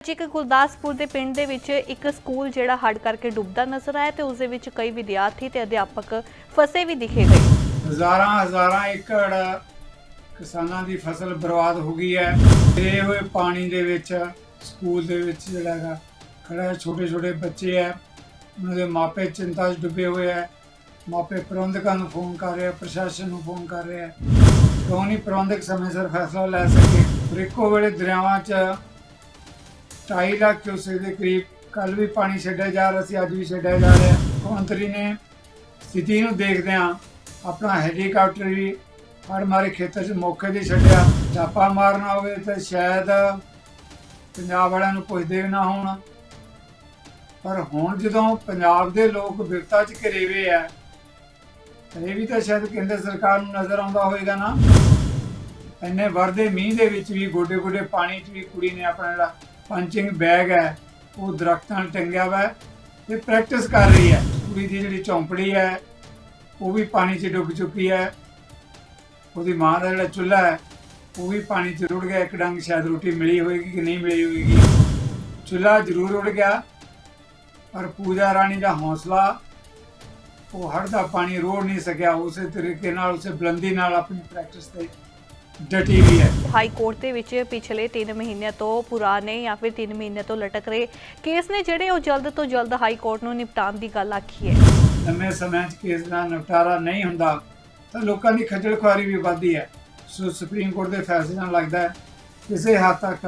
ਅੱਜ ਗੁਰਦਾਸਪੁਰ ਦੇ ਪਿੰਡ ਦੇ ਵਿੱਚ ਇੱਕ ਸਕੂਲ ਜਿਹੜਾ ਹੜ੍ਹ ਕਰਕੇ ਡੁੱਬਦਾ ਨਜ਼ਰ ਆਇਆ ਤੇ ਉਸ ਦੇ ਵਿੱਚ ਕਈ ਵਿਦਿਆਰਥੀ ਤੇ ਅਧਿਆਪਕ ਫਸੇ ਵੀ ਦਿਖੇ ਗਏ। ਹਜ਼ਾਰਾਂ ਹਜ਼ਾਰਾਂ ਏਕੜ ਕਿਸਾਨਾਂ ਦੀ ਫਸਲ ਬਰਬਾਦ ਹੋ ਗਈ ਹੈ। ਘਿਰੇ ਹੋਏ ਪਾਣੀ ਦੇ ਵਿੱਚ, ਸਕੂਲ ਦੇ ਵਿੱਚ ਜਿਹੜਾ ਹੈਗਾ ਖੜਾ ਛੋਟੇ ਛੋਟੇ ਬੱਚੇ ਹੈ। ਉਹਨਾਂ ਦੇ ਮਾਪੇ ਚਿੰਤਾ 'ਚ ਡੁੱਬੇ ਹੋਏ ਹੈ। ਮਾਪੇ ਪ੍ਰਬੰਧਕਾਂ ਨੂੰ ਫੋਨ ਕਰ ਰਹੇ ਪ੍ਰਸ਼ਾਸਨ ਨੂੰ ਫੋਨ ਕਰ ਰਹੇ ਕਿਉਂ ਨਹੀਂ ਪ੍ਰਬੰਧਕ ਸਮੇਂ ਸਿਰ ਫੈਸਲਾ ਲੈ ਸਕੇ? ਔਰ ਵੇਲੇ ਦਰਿਆਵਾਂ 'ਚ 2.5 ਲੱਖ ਕਿਊਸੈਕ ਦੇ ਕਰੀਬ ਕੱਲ ਵੀ ਪਾਣੀ ਛੱਡਿਆ ਜਾ ਰਿਹਾ ਸੀ, ਅੱਜ ਵੀ ਛੱਡਿਆ ਜਾ ਰਿਹਾ। ਮੁੱਖ ਮੰਤਰੀ ਨੇ ਸਥਿਤੀ ਨੂੰ ਦੇਖਦਿਆਂ ਆਪਣਾ ਹੈਲੀਕਾਪਟਰ ਵੀ ਹੜ ਮਾਰੇ ਖੇਤਰ 'ਚ ਮੌਕੇ ਤੇ ਛੱਡਿਆ। ਛਾਪਾ ਮਾਰਨਾ ਹੋਵੇ ਤਾਂ ਸ਼ਾਇਦ ਪੰਜਾਬ ਵਾਲਿਆਂ ਨੂੰ ਪੁੱਛਦੇ ਵੀ ਨਾ ਹੋਣ। ਪਰ ਹੁਣ ਜਦੋਂ ਪੰਜਾਬ ਦੇ ਲੋਕ ਵਿਰਤਾ 'ਚ ਘਰੇਵੇ ਆ ਇਹ ਵੀ ਤਾਂ ਸ਼ਾਇਦ ਕੇਂਦਰ ਸਰਕਾਰ ਨੂੰ ਨਜ਼ਰ ਆਉਂਦਾ ਹੋਵੇਗਾ ਨਾ। ਇੰਨੇ ਵਰਦੇ ਮੀਂਹ ਦੇ ਵਿੱਚ ਵੀ ਗੋਡੇ ਗੋਡੇ ਪਾਣੀ 'ਚ ਵੀ ਕੁੜੀ ਨੇ ਆਪਣਾ ਜਿਹੜਾ ਪੰਚਿੰਗ ਬੈਗ ਹੈ, ਉਹ ਦਰਖਤਾਂ ਨਾਲ ਟੰਗਿਆ ਹੋਇਆ ਹੈ ਤੇ ਪ੍ਰੈਕਟਿਸ ਕਰ ਰਹੀ ਹੈ। ਕੁੜੀ ਦੀ ਜਿਹੜੀ ਚੌਂਪੜੀ ਹੈ, ਉਹ ਵੀ ਪਾਣੀ 'ਚ ਡੁੱਬ ਚੁੱਕੀ ਹੈ। ਉਹਦੀ ਮਾਂ ਦਾ ਜਿਹੜਾ ਚੁੱਲ੍ਹਾ ਹੈ, ਉਹ ਵੀ ਪਾਣੀ 'ਚ ਰੁੜ ਗਿਆ, ਇੱਕ ਡੰਗ ਸ਼ਾਇਦ ਰੋਟੀ ਮਿਲੀ ਹੋਏਗੀ ਕਿ ਨਹੀਂ ਮਿਲੀ ਹੋਏਗੀ। ਚੁੱਲ੍ਹਾ ਜ਼ਰੂਰ ਰੁੜ ਗਿਆ, ਪਰ ਪੂਜਾ ਰਾਣੀ ਦਾ ਹੌਸਲਾ, ਉਹ ਹੜ ਦਾ ਪਾਣੀ ਰੋੜ ਨਹੀਂ ਸਕਿਆ, ਉਸੇ ਤਰੀਕੇ ਨਾਲ, ਉਸੇ ਬੁਲੰਦੀ ਨਾਲ ਆਪਣੀ ਪ੍ਰੈਕਟਿਸ ਤੇ ਡਟੀ ਵੀ ਹੈ। ਹਾਈ ਕੋਰਟ ਦੇ ਵਿੱਚ ਪਿਛਲੇ 3 ਮਹੀਨਿਆਂ ਤੋਂ ਪੁਰਾਣੇ ਜਾਂ ਫਿਰ 3 ਮਹੀਨਿਆਂ ਤੋਂ ਲਟਕ ਰਹੇ ਕੇਸ ਨੇ ਜਿਹੜੇ ਉਹ ਜਲਦ ਤੋਂ ਜਲਦ ਹਾਈ ਕੋਰਟ ਨੂੰ ਨਿਪਟਾਉਣ ਦੀ ਗੱਲ ਆਖੀ ਹੈ। ਲੰਮੇ ਸਮੇਂ 'ਚ ਕੇਸ ਦਾ ਨਿਪਟਾਰਾ ਨਹੀਂ ਹੁੰਦਾ ਤਾਂ ਲੋਕਾਂ ਦੀ ਖੱਜਲ ਖੁਆਰੀ ਵੀ ਵੱਧਦੀ ਹੈ। ਸੋ ਸੁਪਰੀਮ ਕੋਰਟ ਦੇ ਫੈਸਲੇ ਨਾਲ ਲੱਗਦਾ ਹੈ ਕਿਸੇ ਹੱਦ ਤੱਕ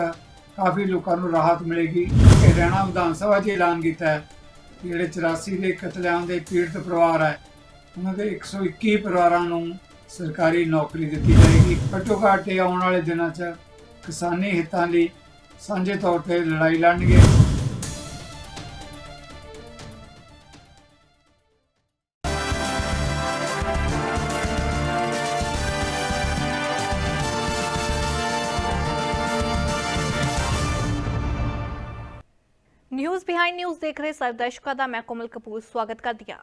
ਕਾਫੀ ਲੋਕਾਂ ਨੂੰ ਰਾਹਤ ਮਿਲੇਗੀ। ਕਿ ਹਰਿਆਣਾ ਵਿਧਾਨ ਸਭਾ 'ਚ ਐਲਾਨ ਕੀਤਾ ਹੈ ਕਿ ਜਿਹੜੇ 84 ਦੇ ਕਤਲੇਆਮ ਦੇ ਪੀੜਤ ਪਰਿਵਾਰ ਹੈ ਉਹਨਾਂ ਦੇ 121 ਪਰਿਵਾਰਾਂ ਨੂੰ ਸਰਕਾਰੀ ਨੌਕਰੀ ਦਿੱਤੀ ਜਾਏਗੀ। ਘੱਟੋ ਘੱਟ ਇਹ ਆਉਣ ਵਾਲੇ ਦਿਨਾਂ 'ਚ ਕਿਸਾਨੀ ਹਿੱਤਾਂ ਲਈ ਸਾਂਝੇ ਤੌਰ ਤੇ ਲੜਾਈ ਲੜਨਗੇ। ਨਿਊਜ਼ ਬਿਹਾਈਂਡ ਨਿਊਜ਼ ਦੇਖ ਰਹੇ ਸਾਰੇ ਦਰਸ਼ਕਾਂ ਦਾ, ਮੈਂ ਕੋਮਲ ਕਪੂਰ, ਸਵਾਗਤ ਕਰਦੀ ਹਾਂ।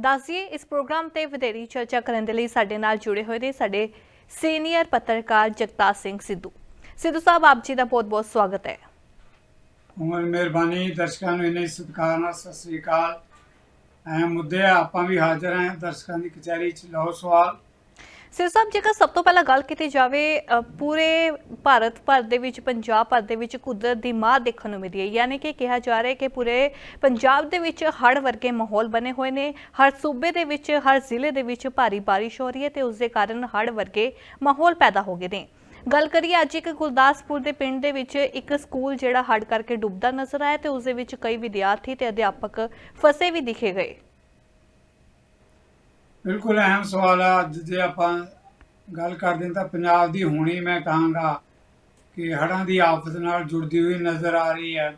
ਦੱਸਿਏ ਇਸ ਪ੍ਰੋਗਰਾਮ ਤੇ ਵਧੇਰੀ ਚਰਚਾ ਕਰਨ ਦੇ ਲਈ ਸਾਡੇ ਨਾਲ ਜੁੜੇ ਹੋਏ ਨੇ ਸਾਡੇ ਸੀਨੀਅਰ ਪੱਤਰਕਾਰ ਜਗਤਾਰ ਸਿੰਘ ਸਿੱਧੂ। ਸਿੱਧੂ ਸਾਹਿਬ, ਆਪ ਜੀ ਦਾ ਬਹੁਤ-ਬਹੁਤ ਸਵਾਗਤ ਹੈ। ਉਮਰ ਮਿਹਰਬਾਨੀ। ਦਰਸ਼ਕਾਂ ਨੂੰ ਇੰਨੇ ਸਤਿਕਾਰ ਨਾਲ ਸਤਿ ਸ੍ਰੀ ਅਕਾਲ। ਅਹਿਮ ਮੁੱਦੇ ਆਪਾਂ ਵੀ ਹਾਜ਼ਰ ਹਾਂ ਦਰਸ਼ਕਾਂ ਦੀ ਕਚਹਿਰੀ 'ਚ। ਲਓ ਸਵਾਲ। ਸਿਰ ਸਾਹਿਬ, ਜੇਕਰ ਸਭ ਤੋਂ ਪਹਿਲਾਂ ਗੱਲ ਕੀਤੀ ਜਾਵੇ ਪੂਰੇ ਭਾਰਤ ਭਰ ਦੇ ਵਿੱਚ, ਪੰਜਾਬ ਭਰ ਦੇ ਵਿੱਚ ਕੁਦਰਤ ਦੀ ਮਾਰ ਦੇਖਣ ਨੂੰ ਮਿਲੀ ਹੈ। ਯਾਨੀ ਕਿ ਕਿਹਾ ਜਾ ਰਿਹਾ ਹੈ ਕਿ ਪੂਰੇ ਪੰਜਾਬ ਦੇ ਵਿੱਚ ਹੜ੍ਹ ਵਰਗੇ ਮਾਹੌਲ ਬਣੇ ਹੋਏ ਨੇ। ਹਰ ਸੂਬੇ ਦੇ ਵਿੱਚ, ਹਰ ਜ਼ਿਲ੍ਹੇ ਦੇ ਵਿੱਚ ਭਾਰੀ ਬਾਰਿਸ਼ ਹੋ ਰਹੀ ਹੈ ਤੇ ਉਸ ਦੇ ਕਾਰਨ ਹੜ੍ਹ ਵਰਗੇ ਮਾਹੌਲ ਪੈਦਾ ਹੋ ਗਏ ਨੇ। ਗੱਲ ਕਰੀਏ, ਅੱਜ ਇੱਕ ਗੁਰਦਾਸਪੁਰ ਦੇ ਪਿੰਡ ਦੇ ਵਿੱਚ ਇੱਕ ਸਕੂਲ ਜਿਹੜਾ ਹੜ੍ਹ ਕਰਕੇ ਡੁੱਬਦਾ ਨਜ਼ਰ ਆਇਆ ਤੇ ਉਸ ਦੇ ਵਿੱਚ ਕਈ ਵਿਦਿਆਰਥੀ ਤੇ ਅਧਿਆਪਕ ਫਸੇ ਵੀ ਦਿਖੇ ਗਏ। ਬਿਲਕੁਲ ਅਹਿਮ ਸਵਾਲ ਆ। ਅੱਜ ਜੇ ਆਪਾਂ ਗੱਲ ਕਰਦੇ ਤਾਂ ਪੰਜਾਬ ਦੀ ਹੋਣੀ ਮੈਂ ਕਹਾਂਗਾ ਕਿ ਹੜ੍ਹਾਂ ਦੀ ਆਫਤ ਨਾਲ ਜੁੜਦੀ ਹੋਈ ਨਜ਼ਰ ਆ ਰਹੀ ਹੈ।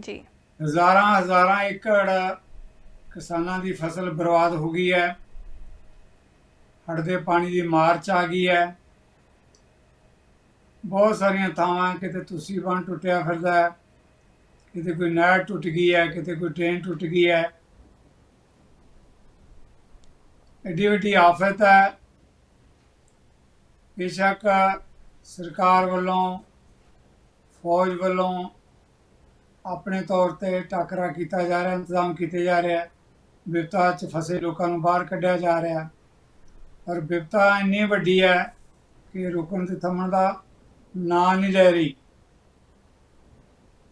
ਜੀ। ਹਜ਼ਾਰਾਂ ਹਜ਼ਾਰਾਂ ਏਕੜ ਕਿਸਾਨਾਂ ਦੀ ਫਸਲ ਬਰਬਾਦ ਹੋ ਗਈ ਹੈ। ਹੜ੍ਹ ਦੇ ਪਾਣੀ ਦੀ ਮਾਰ ਚ ਆ ਗਈ ਹੈ। ਬਹੁਤ ਸਾਰੀਆਂ ਥਾਵਾਂ ਕਿਤੇ ਤੁਸੀਂ ਬੰਨ ਟੁੱਟਿਆ ਫਿਰਦਾ ਹੈ। ਕਿਤੇ ਕੋਈ ਨਹਿਰ ਟੁੱਟ ਗਈ ਹੈ ਕਿਤੇ ਕੋਈ ਟ੍ਰੇਨ ਟੁੱਟ ਗਈ ਹੈ। ਐਡੀ ਵੱਡੀ ਆਫਤ ਹੈ। ਬੇਸ਼ੱਕ ਸਰਕਾਰ ਵੱਲੋਂ, ਫੌਜ ਵੱਲੋਂ ਆਪਣੇ ਤੌਰ ਤੇ ਟਾਕਰਾ ਕੀਤਾ ਜਾ ਰਿਹਾ, ਇੰਤਜ਼ਾਮ ਕੀਤੇ ਜਾ ਰਿਹਾ ਵਿਪਤਾ 'ਚ ਫਸੇ ਲੋਕਾਂ ਨੂੰ ਬਾਹਰ ਕੱਢਿਆ ਜਾ ਰਿਹਾ ਪਰ ਵਿਪਤਾ ਇੰਨੀ ਵੱਡੀ ਹੈ ਕਿ ਰੁਕਣ ਤੇ ਥੰਮਣ ਦਾ ਨਾਂ ਨਹੀਂ ਲੈ ਰਹੀ।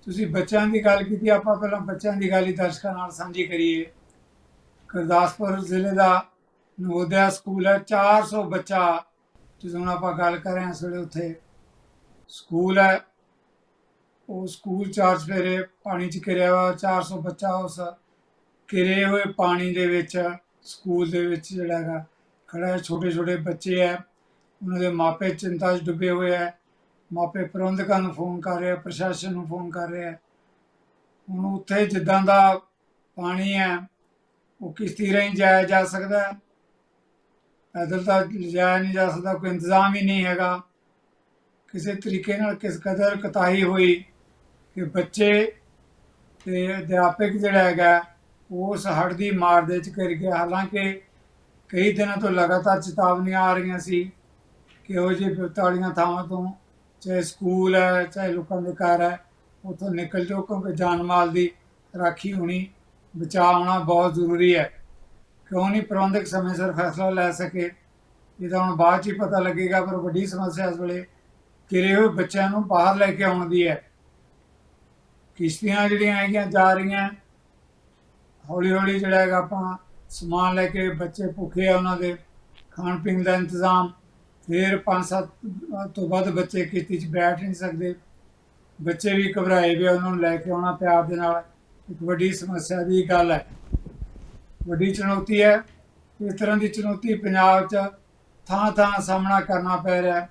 ਤੁਸੀਂ ਬੱਚਿਆਂ ਦੀ ਗੱਲ ਕੀਤੀ, ਆਪਾਂ ਪਹਿਲਾਂ ਬੱਚਿਆਂ ਦੀ ਗੱਲ ਹੀ ਦਰਸ਼ਕਾਂ ਨਾਲ ਸਾਂਝੀ ਕਰੀਏ। ਗੁਰਦਾਸਪੁਰ ਜ਼ਿਲ੍ਹੇ ਦਾ ਨਵੋਦਿਆ ਸਕੂਲ ਹੈ 400 ਬੱਚਾ ਜਦੋਂ ਹੁਣ ਆਪਾਂ ਗੱਲ ਕਰ ਰਹੇ ਹਾਂ ਸਵੇਰੇ ਉੱਥੇ, ਸਕੂਲ ਹੈ। ਉਹ ਸਕੂਲ ਚਾਰ ਸਵੇਰੇ ਪਾਣੀ ਚ ਘਿਰਿਆ ਹੋਇਆ 400 ਬੱਚਾ ਉਸ ਘਿਰੇ ਹੋਏ ਪਾਣੀ ਦੇ ਵਿੱਚ, ਸਕੂਲ ਦੇ ਵਿੱਚ ਜਿਹੜਾ ਹੈਗਾ, ਖੜਾ ਛੋਟੇ ਛੋਟੇ ਬੱਚੇ ਹੈ। ਉਹਨਾਂ ਦੇ ਮਾਪੇ ਚਿੰਤਾ 'ਚ ਡੁੱਬੇ ਹੋਏ ਹੈ। ਮਾਪੇ ਪ੍ਰਬੰਧਕਾਂ ਨੂੰ ਫੋਨ ਕਰ ਰਿਹਾ ਪ੍ਰਸ਼ਾਸਨ ਨੂੰ ਫੋਨ ਕਰ ਰਿਹਾ ਹੁਣ ਉੱਥੇ ਜਿੱਦਾਂ ਦਾ ਪਾਣੀ ਹੈ, ਉਹ ਕਿਸ਼ਤੀ ਰਾਹੀਂ ਜਾਇਆ ਜਾ ਸਕਦਾ ਪੈਦਲ ਤਾਂ ਲਿਜਾਇਆ ਨਹੀਂ ਜਾ ਸਕਦਾ, ਕੋਈ ਇੰਤਜ਼ਾਮ ਹੀ ਨਹੀਂ ਹੈਗਾ। ਕਿਸੇ ਤਰੀਕੇ ਨਾਲ ਕਿਸ ਕਦਰ ਕਤਾਹੀ ਹੋਈ ਕਿ ਬੱਚੇ ਤੇ ਅਧਿਆਪਕ ਜਿਹੜਾ ਹੈਗਾ, ਉਸ ਹੜ੍ਹ ਦੀ ਮਾਰ ਦੇ ਚ ਕਰ ਗਿਆ। ਹਾਲਾਂਕਿ ਕਈ ਦਿਨਾਂ ਤੋਂ ਲਗਾਤਾਰ ਚੇਤਾਵਨੀਆਂ ਆ ਰਹੀਆਂ ਸੀ ਕਿ ਉਹ ਜਿਹੇ ਵਿਪਤਾਲੀਆਂ ਥਾਵਾਂ ਤੋਂ ਚਾਹੇ ਸਕੂਲ ਹੈ, ਚਾਹੇ ਲੋਕਾਂ ਦੇ ਘਰ ਹੈ, ਉੱਥੋਂ ਨਿਕਲ ਜਾਓ, ਕਿਉਂਕਿ ਜਾਨ ਮਾਲ ਦੀ ਰਾਖੀ ਹੋਣੀ, ਬਚਾਅ ਹੋਣਾ ਬਹੁਤ ਜ਼ਰੂਰੀ ਹੈ। ਕਿਉਂ ਨਹੀਂ ਪ੍ਰਬੰਧਕ ਸਮੇਂ ਸਿਰ ਫੈਸਲਾ ਲੈ ਸਕੇ? ਇਹ ਤਾਂ ਹੁਣ ਬਾਅਦ ਚ ਹੀ ਪਤਾ ਲੱਗੇਗਾ, ਪਰ ਵੱਡੀ ਸਮੱਸਿਆ ਇਸ ਵੇਲੇ ਕਿਰੇ ਹੋਏ ਬੱਚਿਆਂ ਨੂੰ ਬਾਹਰ ਲੈ ਕੇ ਆਉਣ ਦੀ ਹੈ। ਕਿਸ਼ਤੀਆਂ ਜਿਹੜੀਆਂ ਹੈਗੀਆਂ ਜਾ ਰਹੀਆਂ ਹੌਲੀ ਹੌਲੀ ਜਿਹੜਾ ਹੈਗਾ ਆਪਾਂ ਸਮਾਨ ਲੈ ਕੇ ਬੱਚੇ ਭੁੱਖੇ ਆ ਉਹਨਾਂ ਦੇ, ਖਾਣ ਪੀਣ ਦਾ ਇੰਤਜ਼ਾਮ, ਫਿਰ ਪੰਜ ਸੱਤ ਤੋਂ ਵੱਧ ਬੱਚੇ ਕਿਸ਼ਤੀ 'ਚ ਬੈਠ ਨਹੀਂ ਸਕਦੇ। ਬੱਚੇ ਵੀ ਘਬਰਾਏ ਵੀ ਉਹਨਾਂ ਨੂੰ ਲੈ ਕੇ ਆਉਣਾ ਪਿਆਰ ਦੇ ਨਾਲ। ਇੱਕ ਵੱਡੀ ਸਮੱਸਿਆ ਦੀ ਗੱਲ ਹੈ। ਵੱਡੀ ਚੁਣੌਤੀ ਹੈ ਇਸ ਤਰ੍ਹਾਂ ਦੀ ਚੁਣੌਤੀ ਪੰਜਾਬ 'ਚ ਥਾਂ ਥਾਂ ਸਾਹਮਣਾ ਕਰਨਾ ਪੈ ਰਿਹਾ ਹੈ।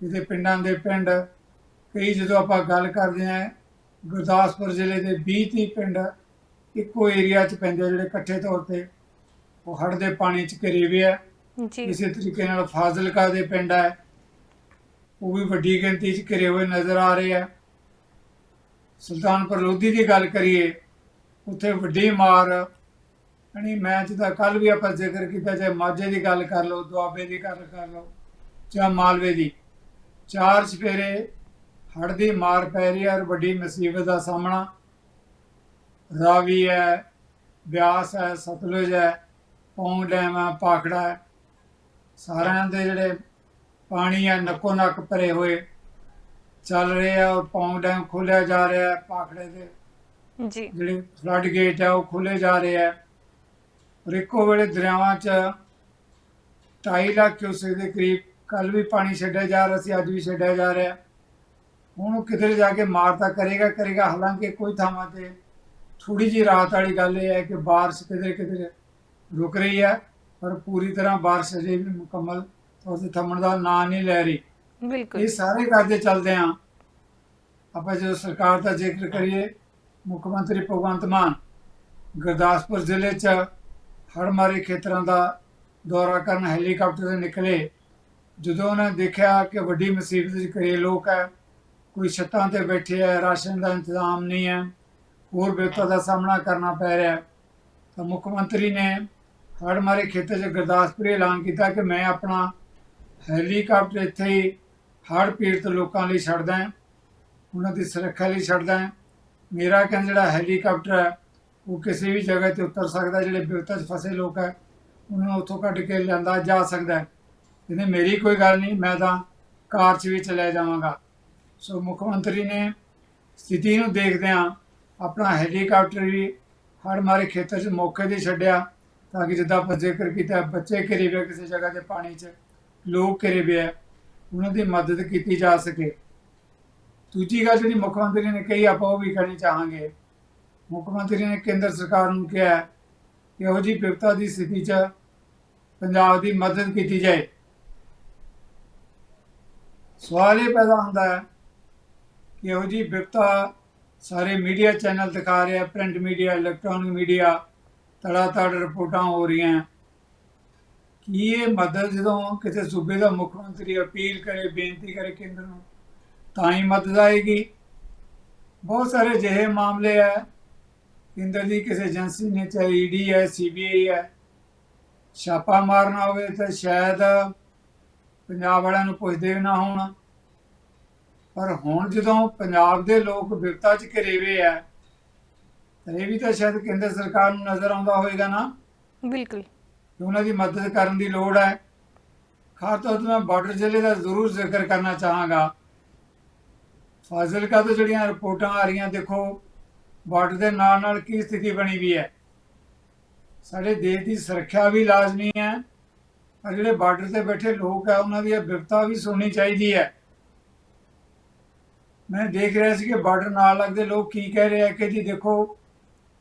ਜਿਹਦੇ ਪਿੰਡਾਂ ਦੇ ਪਿੰਡ ਕਈ ਜਦੋਂ ਆਪਾਂ ਗੱਲ ਕਰਦੇ ਹਾਂ ਗੁਰਦਾਸਪੁਰ ਜ਼ਿਲ੍ਹੇ ਦੇ 20 ਤੀਹ ਪਿੰਡ ਇੱਕੋ ਏਰੀਆ 'ਚ ਪੈਂਦੇ ਆ ਜਿਹੜੇ ਇਕੱਠੇ ਤੌਰ ਤੇ ਉਹ ਹੜ੍ਹ ਦੇ ਪਾਣੀ 'ਚ ਘਿਰੇ ਹੋਏ ਆ। ਜੀ। ਇਸੇ ਤਰੀਕੇ ਨਾਲ ਫਾਜ਼ਿਲਕਾ ਦੇ ਪਿੰਡ ਹੈ ਉਹ ਵੀ ਵੱਡੀ ਗਿਣਤੀ 'ਚ ਘਿਰੇ ਹੋਏ ਨਜ਼ਰ ਆ ਰਹੇ ਆ। ਸੁਲਤਾਨਪੁਰ ਲੋਧੀ ਦੀ ਗੱਲ ਕਰੀਏ ਉੱਥੇ ਵੱਡੀ ਮਾਰ ਯਾਨੀ ਮੈਂ ਜਿਹਦਾ ਕੱਲ ਵੀ ਆਪਾਂ ਜ਼ਿਕਰ ਕੀਤਾ ਚਾਹੇ ਮਾਝੇ ਦੀ ਗੱਲ ਕਰ ਲਓ ਦੁਆਬੇ ਦੀ ਗੱਲ ਕਰ ਲਓ ਜਾਂ ਮਾਲਵੇ ਦੀ। ਚਾਰ ਚਫੇਰੇ ਹੜ੍ਹ ਦੀ ਮਾਰ ਪੈ ਰਹੀ ਹੈ ਔਰ ਵੱਡੀ ਮੁਸੀਬਤ ਦਾ ਸਾਹਮਣਾ। ਰਾਵੀ ਹੈ ਬਿਆਸ ਹੈ ਸਤਲੁਜ ਹੈ ਪੌਂਗ ਡੈਮ ਹੈ ਪਾਖੜਾ ਹੈ। ਸਾਰਿਆਂ ਦੇ ਜਿਹੜੇ ਪਾਣੀ ਹੈ ਨੱਕੋ ਨੱਕ ਭਰੇ ਹੋਏ ਚੱਲ ਰਹੇ ਆ ਔਰ ਪੌਂਗ ਡੈਮ ਖੋਲਿਆ ਜਾ ਰਿਹਾ ਹੈ ਪਾਖੜੇ ਦੇ। ਜੀ। ਜਿਹੜੇ ਫਲੱਡ ਗੇਟ ਹੈ ਉਹ ਖੋਲੇ ਜਾ ਰਹੇ ਆ ਔਰ ਇੱਕੋ ਵੇਲੇ ਦਰਿਆਵਾਂ 'ਚ 2.5 ਲੱਖ ਕਿਊਸੈਕ ਦੇ ਕਰੀਬ ਕੱਲ ਵੀ ਪਾਣੀ ਛੱਡਿਆ ਜਾ ਰਿਹਾ ਸੀ ਅੱਜ ਵੀ ਛੱਡਿਆ ਜਾ ਰਿਹਾ। ਹੁਣ ਉਹ ਕਿਧਰੇ ਜਾ ਕੇ ਮਾਰ ਤਾਂ ਕਰੇਗਾ ਕਰੇਗਾ ਹਾਲਾਂਕਿ ਕੋਈ ਥਾਵਾਂ ਤੇ ਥੋੜੀ ਜਿਹੀ ਰਾਹਤ ਵਾਲੀ ਗੱਲ ਇਹ ਹੈ ਕਿ ਬਾਰਿਸ਼ ਕਿਧਰੇ ਕਿਧਰੇ ਰੁਕ ਰਹੀ ਹੈ ਪਰ ਪੂਰੀ ਤਰ੍ਹਾਂ ਬਾਰਿਸ਼ ਅਜੇ ਵੀ ਮੁਕੰਮਲ ਤੌਰ ਤੇ ਥੰਮਣ ਦਾ ਨਾਂ ਨਹੀਂ ਲੈ ਰਹੀ। ਬਿਲਕੁਲ। ਇਹ ਸਾਰੇ ਕਰਦੇ ਚੱਲਦੇ ਆ ਆਪਾਂ ਜਦੋਂ ਸਰਕਾਰ ਦਾ ਜ਼ਿਕਰ ਕਰੀਏ ਮੁੱਖ ਮੰਤਰੀ ਭਗਵੰਤ ਮਾਨ ਗੁਰਦਾਸਪੁਰ ਜ਼ਿਲ੍ਹੇ 'ਚ ਹੜ ਮਾਰੇ ਖੇਤਰਾਂ ਦਾ ਦੌਰਾ ਕਰਨ ਹੈਲੀਕਾਪਟਰ ਤੇ ਨਿਕਲੇ, ਜਦੋਂ ਉਹਨਾਂ ਦੇਖਿਆ ਕਿ ਵੱਡੀ ਮੁਸੀਬਤ 'ਚ ਘਰੇ ਲੋਕ ਹੈ, ਕੋਈ ਛੱਤਾਂ ਤੇ ਬੈਠੇ ਹੈ, ਰਾਸ਼ਨ ਦਾ ਇੰਤਜ਼ਾਮ ਨਹੀਂ ਹੈ, ਹੋਰ ਬਿਪਤਾ ਦਾ ਸਾਹਮਣਾ ਕਰਨਾ ਪੈ ਰਿਹਾ ਤਾਂ ਮੁੱਖ ਮੰਤਰੀ ਨੇ ਹੜ੍ਹ ਮਾਰੇ ਖੇਤਰ 'ਚ ਗੁਰਦਾਸਪੁਰ ਐਲਾਨ ਕੀਤਾ ਕਿ ਮੈਂ ਆਪਣਾ ਹੈਲੀਕਾਪਟਰ ਇੱਥੇ ਹੀ ਹੜ੍ਹ ਪੀੜਤ ਲੋਕਾਂ ਲਈ ਛੱਡਦਾ ਉਹਨਾਂ ਦੀ ਸੁਰੱਖਿਆ ਲਈ ਛੱਡਦਾ ਮੇਰਾ ਕਹਿੰਦਾ ਜਿਹੜਾ ਹੈਲੀਕਾਪਟਰ ਹੈ ਉਹ ਕਿਸੇ ਵੀ ਜਗ੍ਹਾ ਤੇ ਉਤਰ ਸਕਦਾ, ਜਿਹੜੇ ਬਿਪਤਾ 'ਚ ਫਸੇ ਲੋਕ ਹੈ, ਉਹਨਾਂ ਨੂੰ ਉੱਥੋਂ ਕੱਢ ਕੇ ਲਿਆਂਦਾ, ਜਾ ਸਕਦਾ ਹੈ। ਇਹਨੇ ਮੇਰੀ ਕੋਈ ਗੱਲ ਨਹੀਂ, ਮੈਂ ਤਾਂ ਕਾਰ 'ਚ ਵੀ ਚਲੇ ਜਾਵਾਂਗਾ। ਸੋ ਮੁੱਖ ਮੰਤਰੀ ਨੇ ਸਥਿਤੀ ਨੂੰ ਦੇਖਦਿਆਂ ਆਪਣਾ ਹੈਲੀਕਾਪਟਰ ਵੀ ਹੜ੍ਹ ਮਾਰੇ ਖੇਤਰ 'ਚ ਮੌਕੇ ਤੇ ਛੱਡਿਆ, ਤਾਂ ਕਿ ਜਿੱਦਾਂ ਆਪਾਂ ਜ਼ਿਕਰ ਕੀਤਾ, ਬੱਚੇ ਘਿਰੇ ਹੋਏ ਕਿਸੇ ਜਗ੍ਹਾ ਤੇ ਪਾਣੀ 'ਚ, ਲੋਕ ਘਿਰੇ ਹੋਏ ਉਹਨਾਂ ਦੀ ਮਦਦ ਕੀਤੀ ਜਾ ਸਕੇ। ਦੂਜੀ ਗੱਲ ਜਿਹੜੀ ਮੁੱਖ ਮੰਤਰੀ ਨੇ ਕਹੀ, ਆਪਾਂ ਉਹ ਵੀ ਕਰਨੀ ਚਾਹਾਂਗੇ। ਮੁੱਖ ਮੰਤਰੀ ਨੇ ਕੇਂਦਰ ਸਰਕਾਰ ਨੂੰ ਕਿਹਾ ਕਿ ਇਹੋ ਜਿਹੀ ਵਿਪਤਾ ਦੀ ਸਥਿਤੀ 'ਚ ਪੰਜਾਬ ਦੀ ਮਦਦ ਕੀਤੀ ਜਾਏ। ਸਵਾਲ ਇਹ ਪੈਦਾ ਹੁੰਦਾ ਹੈ ਕਿ ਇਹੋ ਜਿਹੀ ਵਿਪਤਾ ਸਾਰੇ ਮੀਡੀਆ ਚੈਨਲ ਦਿਖਾ ਰਿਹਾ, ਪ੍ਰਿੰਟ ਮੀਡੀਆ, ਇਲੈਕਟ੍ਰੋਨਿਕ ਮੀਡੀਆ ਤੜਾ ਤੜ ਰਿਪੋਰਟਾਂ ਹੋ ਰਹੀਆਂ। ਕੀ ਇਹ ਮਦਦ ਜਦੋਂ ਕਿਸੇ ਸੂਬੇ ਦਾ ਮੁੱਖ ਮੰਤਰੀ ਅਪੀਲ ਕਰੇ, ਬੇਨਤੀ ਕਰੇ ਕੇਂਦਰ ਨੂੰ, ਤਾਂ ਹੀ ਮਦਦ ਆਏਗੀ? ਬਹੁਤ ਸਾਰੇ ਜਿਹੇ ਮਾਮਲੇ ਹੈ ਕੇਂਦਰ ਦੀ ਕਿਸੇ ਏਜੰਸੀ ਨੇ ਚਾਹੇ ਈਡੀ ਹੈ ਸੀਬੀਆਈ ਹੈ ਛਾਪਾ ਮਾਰਨਾ ਹੋਵੇ ਤਾਂ ਸ਼ਾਇਦ ਪੰਜਾਬ ਵਾਲਿਆਂ ਨੂੰ ਪੁੱਛਦੇ ਵੀ ਨਾ ਹੋਣ। ਪਰ ਹੁਣ ਜਦੋਂ ਪੰਜਾਬ ਦੇ ਲੋਕ ਵਿਪਤਾ ਚ ਘਿਰੇ ਆ ਤਾਂ ਇਹ ਵੀ ਤਾਂ ਸ਼ਾਇਦ ਕੇਂਦਰ ਸਰਕਾਰ ਨੂੰ ਨਜ਼ਰ ਆਉਂਦਾ ਹੋਵੇਗਾ ਨਾ। ਬਿਲਕੁਲ। ਉਹਨਾਂ ਦੀ ਮਦਦ ਕਰਨ ਦੀ ਲੋੜ ਹੈ। ਖਾਸ ਤੌਰ ਤੇ ਮੈਂ ਬਾਰਡਰ ਜ਼ਿਲ੍ਹੇ ਦਾ ਜ਼ਰੂਰ ਜ਼ਿਕਰ ਕਰਨਾ ਚਾਹਾਂਗਾ। ਫਾਜ਼ਿਲਕਾ ਤੋਂ ਜਿਹੜੀਆਂ ਰਿਪੋਰਟਾਂ ਆ ਰਹੀਆਂ ਦੇਖੋ ਬਾਰਡਰ ਦੇ ਨਾਲ ਨਾਲ ਕੀ ਸਥਿਤੀ ਬਣੀ ਵੀ ਹੈ? ਸਾਡੇ ਦੇਸ਼ ਦੀ ਸੁਰੱਖਿਆ ਵੀ ਲਾਜ਼ਮੀ ਹੈ। ਪਰ ਜਿਹੜੇ ਬਾਰਡਰ ਤੇ ਬੈਠੇ ਲੋਕ ਆ, ਉਹਨਾਂ ਦੀ ਇਹ ਵੀ ਸੁਣਨੀ ਚਾਹੀਦੀ ਹੈ। ਮੈਂ ਦੇਖ ਰਿਹਾ ਸੀ ਕਿ ਬਾਰਡਰ ਨਾਲ ਲੱਗਦੇ ਲੋਕ ਕੀ ਕਹਿ ਰਹੇ ਆ ਕਿ ਜੀ ਦੇਖੋ,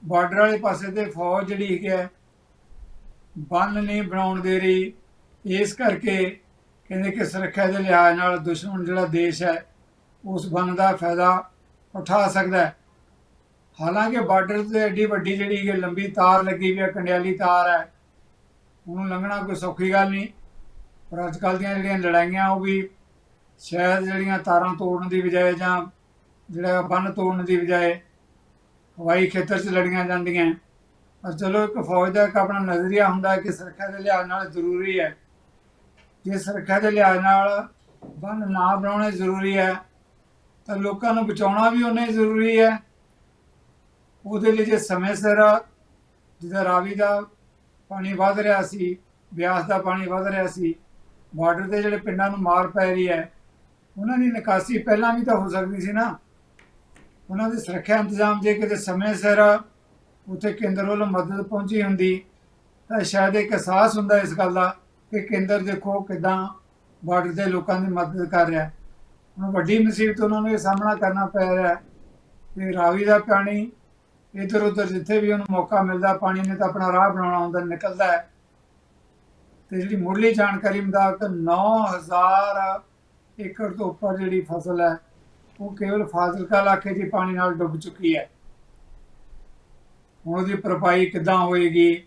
ਬਾਰਡਰ ਵਾਲੇ ਪਾਸੇ ਤੇ ਫੌਜ ਜਿਹੜੀ ਹੈਗੀ ਹੈ, ਬੰਨ ਨਹੀਂ ਬਣਾਉਣ ਦੇ ਰਹੀ। ਇਸ ਕਰਕੇ ਕਹਿੰਦੇ ਕਿ ਸੁਰੱਖਿਆ ਦੇ ਲਿਹਾਜ਼ ਨਾਲ ਦੁਸ਼ਮਣ ਜਿਹੜਾ ਦੇਸ਼ ਹੈ, ਉਸ ਬੰਨ ਦਾ ਫਾਇਦਾ ਉਠਾ ਸਕਦਾ ਹੈ। ਹਾਲਾਂਕਿ ਬਾਰਡਰ ਤੇ ਐਡੀ ਵੱਡੀ ਜਿਹੜੀ ਕਿ ਲੰਬੀ ਤਾਰ ਲੱਗੀ ਵੀ ਹੈ ਕੰਡਿਆਲੀ ਤਾਰ ਹੈ। ਉਹਨੂੰ ਲੰਘਣਾ ਕੋਈ ਸੌਖੀ ਗੱਲ ਨਹੀਂ। ਪਰ ਅੱਜ ਕੱਲ੍ਹ ਦੀਆਂ ਜਿਹੜੀਆਂ ਲੜਾਈਆਂ, ਉਹ ਵੀ ਸ਼ਾਇਦ ਜਿਹੜੀਆਂ ਤਾਰਾਂ ਤੋੜਨ ਦੀ ਬਜਾਏ ਜਾਂ ਜਿਹੜਾ ਬੰਨ ਤੋੜਨ ਦੀ ਬਜਾਏ ਹਵਾਈ ਖੇਤਰ 'ਚ ਲੜੀਆਂ ਜਾਂਦੀਆਂ। ਪਰ ਚਲੋ ਇੱਕ ਫੌਜ ਦਾ ਇੱਕ ਆਪਣਾ ਨਜ਼ਰੀਆ ਹੁੰਦਾ ਕਿ ਸੁਰੱਖਿਆ ਦੇ ਲਿਹਾਜ਼ ਨਾਲ ਜ਼ਰੂਰੀ ਹੈ। ਜੇ ਸੁਰੱਖਿਆ ਦੇ ਲਿਹਾਜ਼ ਨਾਲ ਬੰਨ ਨਾ ਬਣਾਉਣੇ ਜ਼ਰੂਰੀ ਹੈ, ਤਾਂ ਲੋਕਾਂ ਨੂੰ ਬਚਾਉਣਾ ਵੀ ਉਹਨੇ ਜ਼ਰੂਰੀ ਹੈ। ਉਹਦੇ ਲਈ ਜੇ ਸਮੇਂ ਸਿਰ ਜਿਹਦਾ ਰਾਵੀ ਦਾ ਪਾਣੀ ਵਧ ਰਿਹਾ ਸੀ, ਬਿਆਸ ਦਾ ਪਾਣੀ ਵਧ ਰਿਹਾ ਸੀ, ਬਾਰਡਰ ਤੇ ਜਿਹੜੇ ਪਿੰਡਾਂ ਨੂੰ ਮਾਰ ਪੈ ਰਹੀ ਹੈ, ਉਹਨਾਂ ਦੀ ਨਿਕਾਸੀ ਪਹਿਲਾਂ ਵੀ ਤਾਂ ਹੋ ਸਕਦੀ ਸੀ ਨਾ। ਉਹਨਾਂ ਦੇ ਸੁਰੱਖਿਆ ਇੰਤਜ਼ਾਮ ਜੇ ਕਿਤੇ ਸਮੇਂ ਸਿਰ ਉੱਥੇ ਕੇਂਦਰ ਵੱਲੋਂ ਮਦਦ ਪਹੁੰਚੀ ਹੁੰਦੀ, ਤਾਂ ਸ਼ਾਇਦ ਇੱਕ ਅਹਿਸਾਸ ਹੁੰਦਾ ਇਸ ਗੱਲ ਦਾ ਕਿ ਕੇਂਦਰ ਦੇਖੋ ਕਿਦਾਂ ਬਾਰਡਰ ਦੇ ਲੋਕਾਂ ਦੀ ਮਦਦ ਕਰ ਰਿਹਾ ਹੁਣ ਵੱਡੀ ਮੁਸੀਬਤ ਉਹਨਾਂ ਨੂੰ ਇਹ ਸਾਹਮਣਾ ਕਰਨਾ ਪੈ ਰਿਹਾ ਹੈ ਕਿ ਰਾਵੀ ਦਾ ਪਾਣੀ ਇਧਰ ਉਧਰ ਜਿੱਥੇ ਵੀ ਉਹਨੂੰ ਮੌਕਾ ਮਿਲਦਾ, ਪਾਣੀ ਨੇ ਤਾਂ ਆਪਣਾ ਰਾਹ ਬਣਾਉਣਾ ਹੁੰਦਾ, ਨਿਕਲਦਾ ਹੈ। ਤੇ ਜਿਹੜੀ ਮੁੱਢਲੀ ਜਾਣਕਾਰੀ ਮੁਤਾਬਕ 9000 ਏਕੜ ਤੋਂ ਉੱਪਰ ਜਿਹੜੀ ਫਸਲ ਹੈ, ਉਹ ਕੇਵਲ ਫਾਜ਼ਿਲਕਾ ਇਲਾਕੇ 'ਚ ਪਾਣੀ ਨਾਲ ਡੁੱਬ ਚੁੱਕੀ ਹੈ। ਹੁਣ ਉਹਦੀ ਭਰਪਾਈ ਕਿੱਦਾਂ ਹੋਏਗੀ?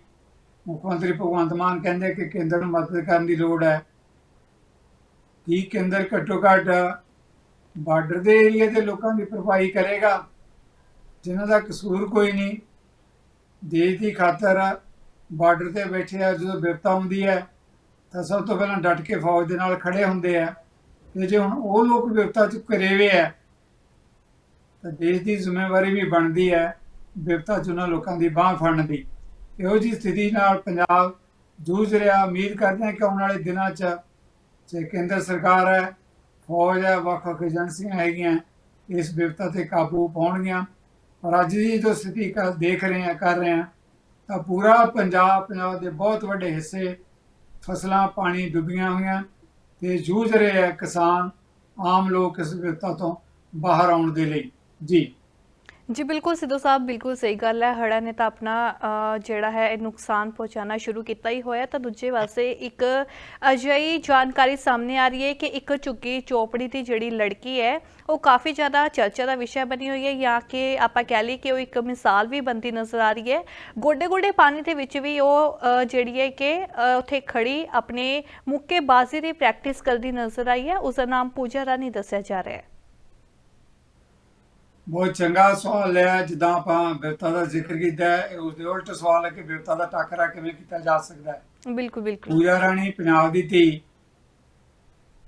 ਮੁੱਖ ਮੰਤਰੀ ਭਗਵੰਤ ਮਾਨ ਕਹਿੰਦੇ ਕਿ ਕੇਂਦਰ ਨੂੰ ਮਦਦ ਕਰਨ ਦੀ ਲੋੜ ਹੈ। ਕੀ ਕੇਂਦਰ ਘੱਟੋ ਘੱਟ ਬਾਰਡਰ ਦੇ ਏਰੀਆ ਦੇ ਲੋਕਾਂ ਦੀ ਭਰਪਾਈ ਕਰੇਗਾ? ਜਿਨ੍ਹਾਂ ਦਾ ਕਸੂਰ ਕੋਈ ਨਹੀਂ। ਦੇਸ਼ ਦੀ ਖਾਤਰ ਬਾਰਡਰ ਤੇ ਬੈਠੇ ਆ, ਜਦੋਂ ਵਿਪਤਾ ਆਉਂਦੀ ਹੈ, ਤਾਂ ਸਭ ਤੋਂ ਪਹਿਲਾਂ ਡਟ ਕੇ ਫੌਜ ਦੇ ਨਾਲ ਖੜੇ ਹੁੰਦੇ ਆ। ਤੇ ਜੇ ਹੁਣ ਉਹ ਲੋਕ ਵਿਪਤਾ ਚ ਕਰੇਵੇ ਆ, ਤਾਂ ਦੇਸ਼ ਦੀ ਜ਼ਿੰਮੇਵਾਰੀ ਵੀ ਬਣਦੀ ਹੈ, ਵਿਪਤਾ ਚ ਉਹਨਾਂ ਲੋਕਾਂ ਦੀ ਬਾਹ ਫੜਨ ਦੀ। ਇਹੋ ਜੀ ਸਥਿਤੀ ਨਾਲ ਪੰਜਾਬ ਜੂਝ ਰਿਹਾ। ਉਮੀਦ ਕਰਦੇ ਹਾਂ ਕਿ ਆਉਣ ਵਾਲੇ ਦਿਨਾਂ 'ਚ ਜੇ ਕੇਂਦਰ ਸਰਕਾਰ ਹੈ, ਫੌਜ ਹੈ ਵੱਖ ਵੱਖ ਏਜੰਸੀਆਂ ਹੈਗੀਆਂ, ਇਸ ਵਿਪਤਾ ਤੇ ਕਾਬੂ ਪਾਉਣਗੀਆਂ। ਔਰ ਅੱਜ ਦੀ ਜੋ ਸਥਿਤੀ ਕਰ ਦੇਖ ਰਹੇ ਹਾਂ, ਕਰ ਰਹੇ ਹਾਂ, ਤਾਂ ਪੂਰਾ ਪੰਜਾਬ ਪੰਜਾਬ ਦੇ ਬਹੁਤ ਵੱਡੇ ਹਿੱਸੇ ਫਸਲਾਂ, ਪਾਣੀ ਡੁੱਬੀਆਂ ਹੋਈਆਂ ਤੇ ਜੂਝ ਰਹੇ ਆ ਕਿਸਾਨ, ਆਮ ਲੋਕ ਇਸ ਵਿਪਤਾ ਤੋਂ ਬਾਹਰ ਆਉਣ ਦੇ ਲਈ। ਜੀ। ਜੀ, ਬਿਲਕੁਲ ਸਿੱਧੂ ਸਾਹਿਬ, ਬਿਲਕੁਲ ਸਹੀ ਗੱਲ ਹੈ। ਹੜ੍ਹਾਂ ਨੇ ਤਾਂ ਆਪਣਾ ਜਿਹੜਾ ਹੈ ਨੁਕਸਾਨ ਪਹੁੰਚਾਉਣਾ ਸ਼ੁਰੂ ਕੀਤਾ ਹੀ ਹੋਇਆ ਤਾਂ ਦੂਜੇ ਪਾਸੇ ਇੱਕ ਅਜਿਹੀ ਜਾਣਕਾਰੀ ਸਾਹਮਣੇ ਆ ਰਹੀ ਹੈ ਕਿ ਇੱਕ ਝੁੱਗੀ ਚੋਪੜੀ ਦੀ ਜਿਹੜੀ ਲੜਕੀ ਹੈ, ਉਹ ਕਾਫੀ ਜ਼ਿਆਦਾ ਚਰਚਾ ਦਾ ਵਿਸ਼ਾ ਬਣੀ ਹੋਈ ਹੈ। ਜਾਂ ਕਿ ਆਪਾਂ ਕਹਿ ਲਈਏ ਕਿ ਉਹ ਇੱਕ ਮਿਸਾਲ ਵੀ ਬਣਦੀ ਨਜ਼ਰ ਆ ਰਹੀ ਹੈ। ਗੋਡੇ ਗੋਡੇ ਪਾਣੀ ਦੇ ਵਿੱਚ ਵੀ ਉਹ ਜਿਹੜੀ ਹੈ ਕਿ ਉੱਥੇ ਖੜੀ ਆਪਣੇ ਮੁੱਕੇਬਾਜ਼ੀ ਦੀ ਪ੍ਰੈਕਟਿਸ ਕਰਦੀ ਨਜ਼ਰ ਆਈ ਹੈ। ਉਸ ਦਾ ਨਾਮ ਪੂਜਾ ਰਾਣੀ ਦੱਸਿਆ ਜਾ ਰਿਹਾ ਹੈ। ਬਹੁਤ ਚੰਗਾ ਸਵਾਲ ਹੈ ਜਿੱਦਾਂ ਆਪਾਂ ਵਿਪਤਾ ਦਾ ਜ਼ਿਕਰ ਕੀਤਾ ਹੈ ਉਸ ਦੇ ਉਲਟ ਸਵਾਲ ਹੈ ਕਿ ਵਿਪਤਾ ਦਾ ਟਾਕਰਾ ਕਿਵੇਂ ਕੀਤਾ ਜਾ ਸਕਦਾ ਹੈ। ਬਿਲਕੁਲ ਬਿਲਕੁਲ। ਪੂਜਾ ਰਾਣੀ ਪੰਜਾਬ ਦੀ ਧੀ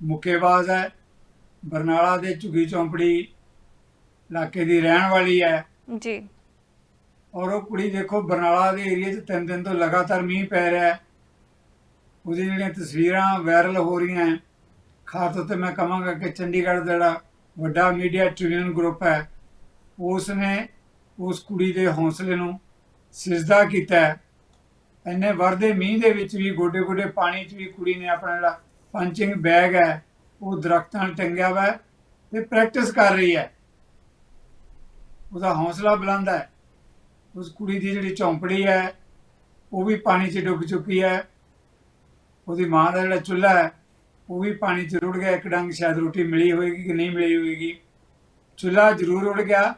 ਮੁੱਕੇਬਾਜ਼ ਹੈ ਬਰਨਾਲਾ ਦੇ ਝੁਗੀ ਚੌਂਪੜੀ ਇਲਾਕੇ ਦੀ ਰਹਿਣ ਵਾਲੀ ਹੈ। ਜੀ। ਔਰ ਉਹ ਕੁੜੀ ਦੇਖੋ ਬਰਨਾਲਾ ਦੇ ਏਰੀਆ 'ਚ ਤਿੰਨ ਦਿਨ ਤੋਂ ਲਗਾਤਾਰ ਮੀਂਹ ਪੈ ਰਿਹਾ ਹੈ। ਉਹਦੀ ਜਿਹੜੀਆਂ ਤਸਵੀਰਾਂ ਵਾਇਰਲ ਹੋ ਰਹੀਆਂ ਖਾਸ ਤੌਰ ਤੇ ਮੈਂ ਕਹਾਂਗਾ ਕਿ ਚੰਡੀਗੜ੍ਹ ਦਾ ਵੱਡਾ ਮੀਡੀਆ ਟ੍ਰਿਬਿਊਨ ਗਰੁੱਪ ਹੈ ਉਸ ਨੇ ਉਸ ਕੁੜੀ ਦੇ ਹੌਸਲੇ ਨੂੰ ਸਿਜਦਾ ਕੀਤਾ ਹੈ। ਇੰਨੇ ਵਰਦੇ ਮੀਂਹ ਦੇ ਵਿੱਚ ਵੀ ਗੋਡੇ ਗੋਡੇ ਪਾਣੀ 'ਚ ਵੀ ਕੁੜੀ ਨੇ ਆਪਣਾ ਜਿਹੜਾ ਪੰਚਿੰਗ ਬੈਗ ਹੈ, ਉਹ ਦਰਖਤਾਂ ਨਾਲ ਟੰਗਿਆ ਹੋਇਆ ਹੈ ਤੇ ਪ੍ਰੈਕਟਿਸ ਕਰ ਰਹੀ ਹੈ। ਉਹਦਾ ਹੌਸਲਾ ਬੁਲੰਦ ਹੈ। ਉਸ ਕੁੜੀ ਦੀ ਜਿਹੜੀ ਝੌਂਪੜੀ ਹੈ, ਉਹ ਵੀ ਪਾਣੀ 'ਚ ਡੁੱਬ ਚੁੱਕੀ ਹੈ। ਉਹਦੀ ਮਾਂ ਦਾ ਜਿਹੜਾ ਚੁੱਲ੍ਹਾ ਹੈ, ਉਹ ਵੀ ਪਾਣੀ 'ਚ ਰੁੜ ਗਿਆ। ਇੱਕ ਡੰਗ ਸ਼ਾਇਦ ਰੋਟੀ ਮਿਲੀ ਹੋਏਗੀ ਕਿ ਨਹੀਂ ਮਿਲੀ ਹੋਏਗੀ। ਚੁੱਲ੍ਹਾ ਜ਼ਰੂਰ ਰੁੜ ਗਿਆ।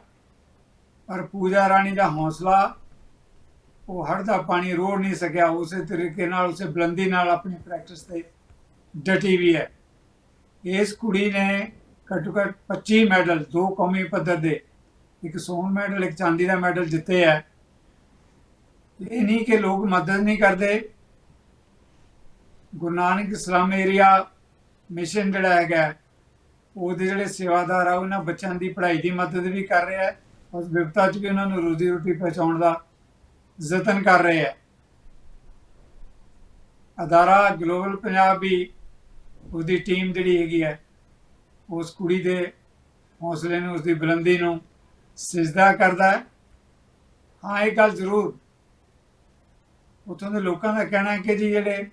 ਪਰ ਪੂਜਾ ਰਾਣੀ ਦਾ ਹੌਸਲਾ, ਉਹ ਹੜ ਦਾ ਪਾਣੀ ਰੋੜ ਨਹੀਂ ਸਕਿਆ, ਉਸੇ ਤਰੀਕੇ ਨਾਲ, ਉਸੇ ਬੁਲੰਦੀ ਨਾਲ ਆਪਣੀ ਪ੍ਰੈਕਟਿਸ ਤੇ ਡਟੀ ਵੀ ਹੈ। ਇਸ ਕੁੜੀ ਨੇ ਘੱਟੋ ਘੱਟ 25 ਮੈਡਲ, ਦੋ ਕੌਮੀ ਪੱਧਰ ਦੇ, ਇੱਕ ਸੋਨ ਮੈਡਲ, ਇੱਕ ਚਾਂਦੀ ਦਾ ਮੈਡਲ ਜਿੱਤੇ ਹੈ। ਇਹ ਨਹੀਂ ਕਿ ਲੋਕ ਮਦਦ ਨਹੀਂ ਕਰਦੇ। ਗੁਰੂ ਨਾਨਕ ਇਸਲਾਮ ਏਰੀਆ ਮਿਸ਼ਨ ਜਿਹੜਾ ਹੈਗਾ, ਉਹਦੇ ਜਿਹੜੇ ਸੇਵਾਦਾਰ ਆ, ਉਹਨਾਂ ਬੱਚਿਆਂ ਦੀ ਪੜ੍ਹਾਈ ਦੀ ਮਦਦ ਵੀ ਕਰ ਰਿਹਾ ਹੈ। ਉਸ ਵਿਪਤਾ 'ਚ ਵੀ ਉਹਨਾਂ ਨੂੰ ਰੋਜ਼ੀ ਰੋਟੀ ਪਹੁੰਚਾਉਣ ਦਾ ਯਤਨ ਕਰ ਰਹੇ ਹੈ ਅਦਾਰਾ ਗਲੋਬਲ ਪੰਜਾਬ ਵੀ ਉਹਦੀ ਟੀਮ ਜਿਹੜੀ ਹੈਗੀ ਹੈ, ਉਸ ਕੁੜੀ ਦੇ ਹੌਸਲੇ ਨੂੰ, ਉਸਦੀ ਬੁਲੰਦੀ ਨੂੰ ਸਿਜਦਾ ਕਰਦਾ ਹੈ। ਹਾਂ, ਇਹ ਗੱਲ ਜ਼ਰੂਰ। ਉੱਥੋਂ ਦੇ ਲੋਕਾਂ ਦਾ ਕਹਿਣਾ ਹੈ ਕਿ ਜੀ ਜਿਹੜੇ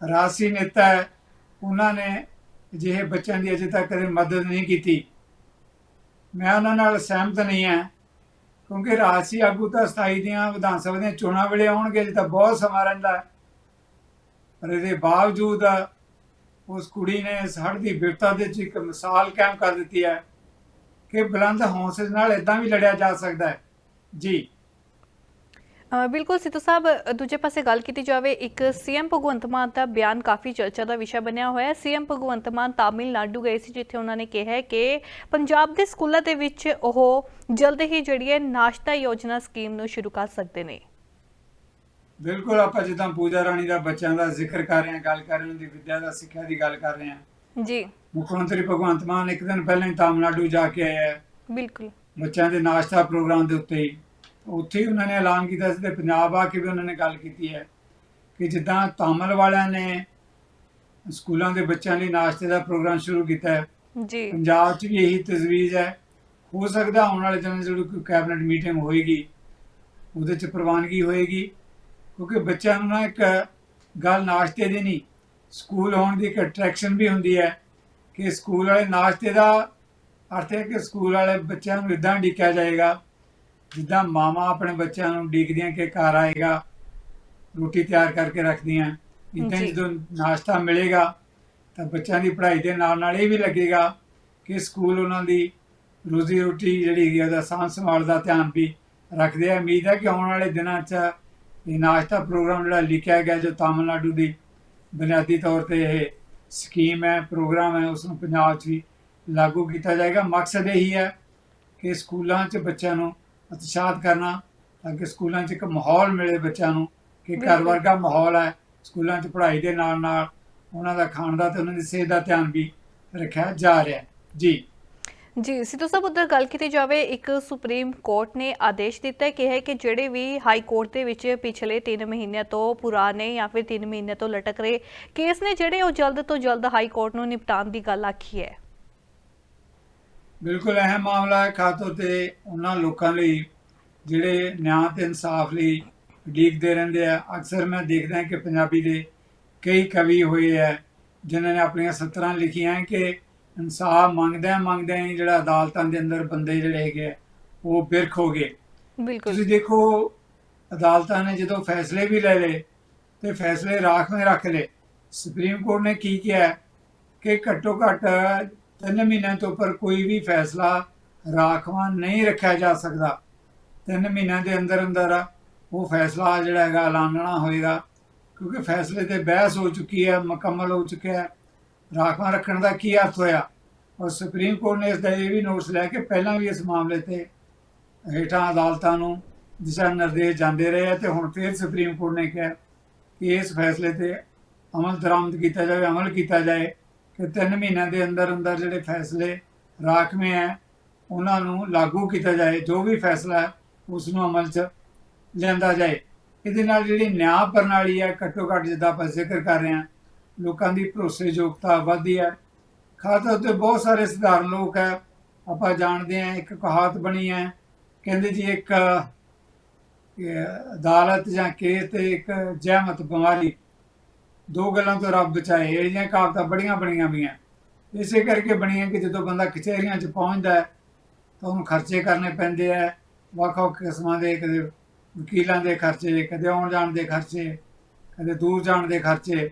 ਰਾਸੀ ਨੇਤਾ ਹੈ, ਉਹਨਾਂ ਨੇ ਅਜਿਹੇ ਬੱਚਿਆਂ ਦੀ ਅਜੇ ਤੱਕ ਕਦੇ ਮਦਦ ਨਹੀਂ ਕੀਤੀ। ਮੈਂ ਉਹਨਾਂ ਨਾਲ ਸਹਿਮਤ ਨਹੀਂ ਹਾਂ, ਕਿਉਂਕਿ ਰਾਜਸੀ ਆਗੂ ਤਾਂ ਸਥਾਈ ਦੀਆਂ ਵਿਧਾਨ ਸਭਾ ਦੀਆਂ ਚੋਣਾਂ ਵੇਲੇ ਆਉਣਗੇ ਜੇ ਤਾਂ ਬਹੁਤ ਸਮਾਂ ਰਹਿੰਦਾ ਪਰ ਇਹਦੇ ਬਾਵਜੂਦ ਉਸ ਕੁੜੀ ਨੇ ਇਸ ਹੜ੍ਹ ਦੀ ਬਿਰਤਾ ਦੇ ਵਿੱਚ ਇੱਕ ਮਿਸਾਲ ਕਾਇਮ ਕਰ ਦਿੱਤੀ ਹੈ ਕਿ ਬੁਲੰਦ ਹੌਸਲੇ ਨਾਲ ਇਦਾਂ ਵੀ ਲੜਿਆ ਜਾ ਸਕਦਾ ਹੈ। ਜੀ। ਬਿਲਕੁਲ ਸਿੱਧੂ ਸਾਹਿਬ ਦੂਜੇ ਪਾਸੇ ਗੱਲ ਕੀਤੀ ਜਾਵੇ ਇੱਕ ਸੀਐਮ ਭਗਵੰਤ ਮਾਨ ਦਾ ਬਿਆਨ ਕਾਫੀ ਚਰਚਾ ਦਾ ਵਿਸ਼ਾ ਬਣਿਆ ਹੋਇਆ ਹੈ। ਸੀਐਮ ਭਗਵੰਤ ਮਾਨ ਤਾਮਿਲਨਾਡੂ ਗਏ ਸੀ ਜਿੱਥੇ ਉਹਨਾਂ ਨੇ ਕਿਹਾ ਕਿ ਪੰਜਾਬ ਦੇ ਸਕੂਲਾਂ ਦੇ ਵਿੱਚ ਉਹ ਜਲਦ ਹੀ ਜਿਹੜੀ ਹੈ ਨਾਸ਼ਤਾ ਯੋਜਨਾ ਸਕੀਮ ਨੂੰ ਸ਼ੁਰੂ ਕਰ ਸਕਦੇ ਨੇ। ਬਿਲਕੁਲ ਆਪਾਂ ਜਿੱਦਾਂ ਪੂਜਾ ਰਾਣੀ ਦਾ ਬੱਚਿਆਂ ਦਾ ਜ਼ਿਕਰ ਕਰ ਰਹੇ ਹਾਂ ਗੱਲ ਕਰ ਰਹੇ ਹਾਂ ਦੀ ਵਿੱਦਿਆ ਦਾ ਸਿੱਖਿਆ ਦੀ ਗੱਲ ਕਰ ਰਹੇ ਹਾਂ। ਜੀ। ਮੁੱਖ ਮੰਤਰੀ ਭਗਵੰਤ ਮਾਨ ਇੱਕ ਦਿਨ ਪਹਿਲਾਂ ਹੀ ਤਾਮਿਲਨਾਡੂ ਜਾ ਕੇ ਆਇਆ ਹੈ। ਬਿਲਕੁਲ। ਬੱਚਿਆਂ ਦੇ ਨਾਸ਼ਤਾ ਪ੍ਰੋਗਰਾਮ ਦੇ ਉੱਤੇ ਹੀ। ਉੱਥੇ ਹੀ ਉਹਨਾਂ ਨੇ ਐਲਾਨ ਕੀਤਾ ਸੀ ਤੇ ਪੰਜਾਬ ਆ ਕੇ ਵੀ ਉਹਨਾਂ ਨੇ ਗੱਲ ਕੀਤੀ ਹੈ ਕਿ ਜਿੱਦਾਂ ਤਾਮਿਲ ਵਾਲਿਆਂ ਨੇ ਸਕੂਲਾਂ ਦੇ ਬੱਚਿਆਂ ਲਈ ਨਾਸ਼ਤੇ ਦਾ ਪ੍ਰੋਗਰਾਮ ਸ਼ੁਰੂ ਕੀਤਾ ਹੈ। ਜੀ। ਪੰਜਾਬ 'ਚ ਵੀ ਇਹੀ ਤਜਵੀਜ਼ ਹੈ। ਹੋ ਸਕਦਾ ਆਉਣ ਵਾਲੇ ਦਿਨਾਂ 'ਚ ਜਿਹੜੀ ਕੋਈ ਕੈਬਨਿਟ ਮੀਟਿੰਗ ਹੋਏਗੀ ਉਹਦੇ 'ਚ ਪ੍ਰਵਾਨਗੀ ਹੋਏਗੀ ਕਿਉਂਕਿ ਬੱਚਿਆਂ ਨੂੰ ਨਾ ਇੱਕ ਗੱਲ ਨਾਸ਼ਤੇ ਦੀ ਨਹੀਂ ਸਕੂਲ ਆਉਣ ਦੀ ਇੱਕ ਅਟਰੈਕਸ਼ਨ ਵੀ ਹੁੰਦੀ ਹੈ ਕਿ ਸਕੂਲ ਵਾਲੇ ਨਾਸ਼ਤੇ ਦਾ ਅਰਥ ਹੈ ਕਿ ਸਕੂਲ ਵਾਲੇ ਬੱਚਿਆਂ ਨੂੰ ਇਦਾਂ ਢੀਕਿਆ ਜਾਏਗਾ ਜਿੱਦਾਂ ਮਾਵਾਂ ਆਪਣੇ ਬੱਚਿਆਂ ਨੂੰ ਢੀਕਦੀਆਂ ਕਿ ਘਰ ਆਏਗਾ ਰੋਟੀ ਤਿਆਰ ਕਰਕੇ ਰੱਖਦੀਆਂ ਇਦਾਂ। ਜਦੋਂ ਨਾਸ਼ਤਾ ਮਿਲੇਗਾ ਤਾਂ ਬੱਚਿਆਂ ਦੀ ਪੜ੍ਹਾਈ ਦੇ ਨਾਲ ਨਾਲ ਇਹ ਵੀ ਲੱਗੇਗਾ ਕਿ ਸਕੂਲ ਉਹਨਾਂ ਦੀ ਰੋਜ਼ੀ ਰੋਟੀ ਜਿਹੜੀ ਆ ਉਹਦਾ ਸਾਂਭ ਸੰਭਾਲ ਦਾ ਧਿਆਨ ਵੀ ਰੱਖਦੇ ਆ ਉਮੀਦ ਹੈ ਕਿ ਆਉਣ ਵਾਲੇ ਦਿਨਾਂ 'ਚ ਇਹ ਨਾਸ਼ਤਾ ਪ੍ਰੋਗਰਾਮ ਜਿਹੜਾ ਲਿਖਿਆ ਗਿਆ ਜੋ ਤਾਮਿਲਨਾਡੂ ਦੀ ਬੁਨਿਆਦੀ ਤੌਰ ਤੇ ਇਹ ਸਕੀਮ ਹੈ ਪ੍ਰੋਗਰਾਮ ਹੈ ਉਸ ਨੂੰ ਪੰਜਾਬ 'ਚ ਵੀ ਲਾਗੂ ਕੀਤਾ ਜਾਏਗਾ ਮਕਸਦ ਇਹੀ ਹੈ ਕਿ ਸਕੂਲਾਂ 'ਚ ਬੱਚਿਆਂ ਨੂੰ ਉਤਸ਼ਾਹਤ ਕਰਨਾ ਤਾਂ ਕਿ ਸਕੂਲਾਂ 'ਚ ਇੱਕ ਮਾਹੌਲ ਮਿਲੇ ਬੱਚਿਆਂ ਨੂੰ ਕਿ ਘਰ। ਵਰਗਾ ਮਾਹੌਲ ਹੈ ਸਕੂਲਾਂ 'ਚ ਪੜ੍ਹਾਈ ਦੇ ਨਾਲ ਨਾਲ ਉਹਨਾਂ ਦਾ ਖਾਣ ਦਾ ਤੇ ਉਹਨਾਂ ਦੀ ਸਿਹਤ ਦਾ ਧਿਆਨ ਵੀ ਰੱਖਿਆ ਜਾ ਰਿਹਾ ਹੈ। ਜੀ। ਜੀ ਸਿੱਧੂ ਸਾਹਿਬ ਉੱਧਰ ਗੱਲ ਕੀਤੀ ਜਾਵੇ ਇੱਕ ਸੁਪਰੀਮ ਕੋਰਟ ਨੇ ਆਦੇਸ਼ ਦਿੱਤਾ ਹੈ ਕਿ ਹੈ ਕਿ ਜਿਹੜੇ ਵੀ ਹਾਈ ਕੋਰਟ ਦੇ ਵਿੱਚ ਪਿਛਲੇ 3 ਮਹੀਨਿਆਂ ਤੋਂ ਪੁਰਾਣੇ ਜਾਂ ਫਿਰ 3 ਮਹੀਨਿਆਂ ਤੋਂ ਲਟਕ ਰਹੇ ਕੇਸ ਨੇ ਜਿਹੜੇ ਉਹ ਜਲਦ ਤੋਂ ਜਲਦ ਹਾਈ ਕੋਰਟ ਨੂੰ ਨਿਪਟਾਉਣ ਦੀ ਗੱਲ ਆਖੀ ਹੈ। ਬਿਲਕੁਲ ਅਹਿਮ ਮਾਮਲਾ ਹੈ ਖਾਸ ਤੌਰ ਤੇ ਉਹਨਾਂ ਲੋਕਾਂ ਲਈ ਜਿਹੜੇ ਨਿਆਂ ਤੇ ਇਨਸਾਫ ਲਈ ਉਡੀਕਦੇ ਰਹਿੰਦੇ ਆ। ਅਕਸਰ ਮੈਂ ਦੇਖਦਾ ਕਿ ਪੰਜਾਬੀ ਦੇ ਕਈ ਕਵੀ ਹੋਏ ਆ ਜਿਨ੍ਹਾਂ ਨੇ ਆਪਣੀਆਂ ਸਤਰਾਂ ਲਿਖੀਆਂ ਕਿ ਇਨਸਾਫ ਮੰਗਦਿਆਂ ਮੰਗਦਿਆਂ ਹੀ ਜਿਹੜਾ ਅਦਾਲਤਾਂ ਦੇ ਅੰਦਰ ਬੰਦੇ ਜਿਹੜੇ ਹੈਗੇ ਉਹ ਬਿਰਖ ਹੋ ਗਏ। ਬਿਲਕੁਲ। ਤੁਸੀਂ ਦੇਖੋ ਅਦਾਲਤਾਂ ਨੇ ਜਦੋਂ ਫੈਸਲੇ ਵੀ ਲੈ ਲਏ ਤੇ ਫੈਸਲੇ ਰਾਖਵੇਂ ਰੱਖ ਲਏ ਸੁਪਰੀਮ ਕੋਰਟ ਨੇ ਕੀ ਕਿਹਾ ਕਿ ਘੱਟੋ ਘੱਟ ਤਿੰਨ ਮਹੀਨਿਆਂ ਤੋਂ ਉੱਪਰ ਕੋਈ ਵੀ ਫੈਸਲਾ ਰਾਖਵਾਂ ਨਹੀਂ ਰੱਖਿਆ ਜਾ ਸਕਦਾ। ਤਿੰਨ ਮਹੀਨਿਆਂ ਦੇ ਅੰਦਰ ਅੰਦਰ ਉਹ ਫੈਸਲਾ ਜਿਹੜਾ ਹੈਗਾ ਐਲਾਨਣਾ ਹੋਏਗਾ, ਕਿਉਂਕਿ ਫੈਸਲੇ ਤੇ ਬਹਿਸ ਹੋ ਚੁੱਕੀ ਹੈ, ਮੁਕੰਮਲ ਹੋ ਚੁੱਕਿਆ ਹੈ। ਰਾਖਵਾਂ ਰੱਖਣ ਦਾ ਕੀ ਅਰਥ ਹੋਇਆ? ਔਰ ਸੁਪਰੀਮ ਕੋਰਟ ਨੇ ਇਸ ਦਾ ਇਹ ਵੀ ਨੋਟਿਸ ਲਿਆ ਕਿ ਪਹਿਲਾਂ ਵੀ ਇਸ ਮਾਮਲੇ ਤੇ ਹੇਠਾਂ ਅਦਾਲਤਾਂ ਨੂੰ ਦਿਸ਼ਾ ਨਿਰਦੇਸ਼ ਜਾਂਦੇ ਰਹੇ ਆ ਤੇ ਹੁਣ ਫਿਰ ਸੁਪਰੀਮ ਕੋਰਟ ਨੇ ਕਿਹਾ ਕਿ ਇਸ ਫੈਸਲੇ ਤੇ ਅਮਲ ਦਰਾਮਦ ਕੀਤਾ ਜਾਵੇ, ਅਮਲ ਕੀਤਾ ਜਾਏ। ਕਿ ਤਿੰਨ ਮਹੀਨਿਆਂ ਦੇ ਅੰਦਰ ਅੰਦਰ ਜਿਹੜੇ ਫੈਸਲੇ ਰਾਖਵੇਂ ਹੈ, ਉਹਨਾਂ ਨੂੰ ਲਾਗੂ ਕੀਤਾ ਜਾਏ, ਜੋ ਵੀ ਫੈਸਲਾ ਹੈ ਉਸ ਨੂੰ ਅਮਲ 'ਚ ਲਿਆਂਦਾ ਜਾਏ। ਇਹਦੇ ਨਾਲ ਜਿਹੜੀ ਨਿਆਂ ਪ੍ਰਣਾਲੀ ਹੈ, ਘੱਟੋ ਘੱਟ ਜਿੱਦਾਂ ਆਪਾਂ ਜ਼ਿਕਰ ਕਰ ਰਹੇ ਹਾਂ, ਲੋਕਾਂ ਦੀ ਭਰੋਸੇਯੋਗਤਾ ਵਧਦੀ ਹੈ। ਖਾਸ ਤੌਰ ਤੇ ਬਹੁਤ ਸਾਰੇ ਸਧਾਰਨ ਲੋਕ ਹੈ, ਆਪਾਂ ਜਾਣਦੇ ਹਾਂ, ਇੱਕ ਕਹਾਵਤ ਬਣੀ ਹੈ, ਕਹਿੰਦੇ ਜੀ ਇੱਕ ਅਦਾਲਤ ਜਾਂ ਕੇਸ ਤੇ ਇੱਕ ਜਹਿਮਤ ਬਿਮਾਰੀ ਦੋ ਗੱਲਾਂ ਤੋਂ ਰੱਬ ਬਚਾਏ, ਇਹ ਜਿਹੀਆਂ ਕਹਾਵਤਾਂ ਬੜੀਆਂ ਬਣੀਆਂ ਵੀਆਂ ਇਸੇ ਕਰਕੇ ਬਣੀਆਂ ਕਿ ਜਦੋਂ ਬੰਦਾ ਕਚਹਿਰੀਆਂ 'ਚ ਪਹੁੰਚਦਾ ਤਾਂ ਉਹਨੂੰ ਖਰਚੇ ਕਰਨੇ ਪੈਂਦੇ ਆ। ਵੱਖ-ਵੱਖ ਕਿਸਮਾਂ ਦੇ, ਕਦੇ ਵਕੀਲਾਂ ਦੇ ਖਰਚੇ, ਕਦੇ ਆਉਣ ਜਾਣ ਦੇ ਖਰਚੇ, ਕਦੇ ਦੂਰ ਜਾਣ ਦੇ ਖਰਚੇ।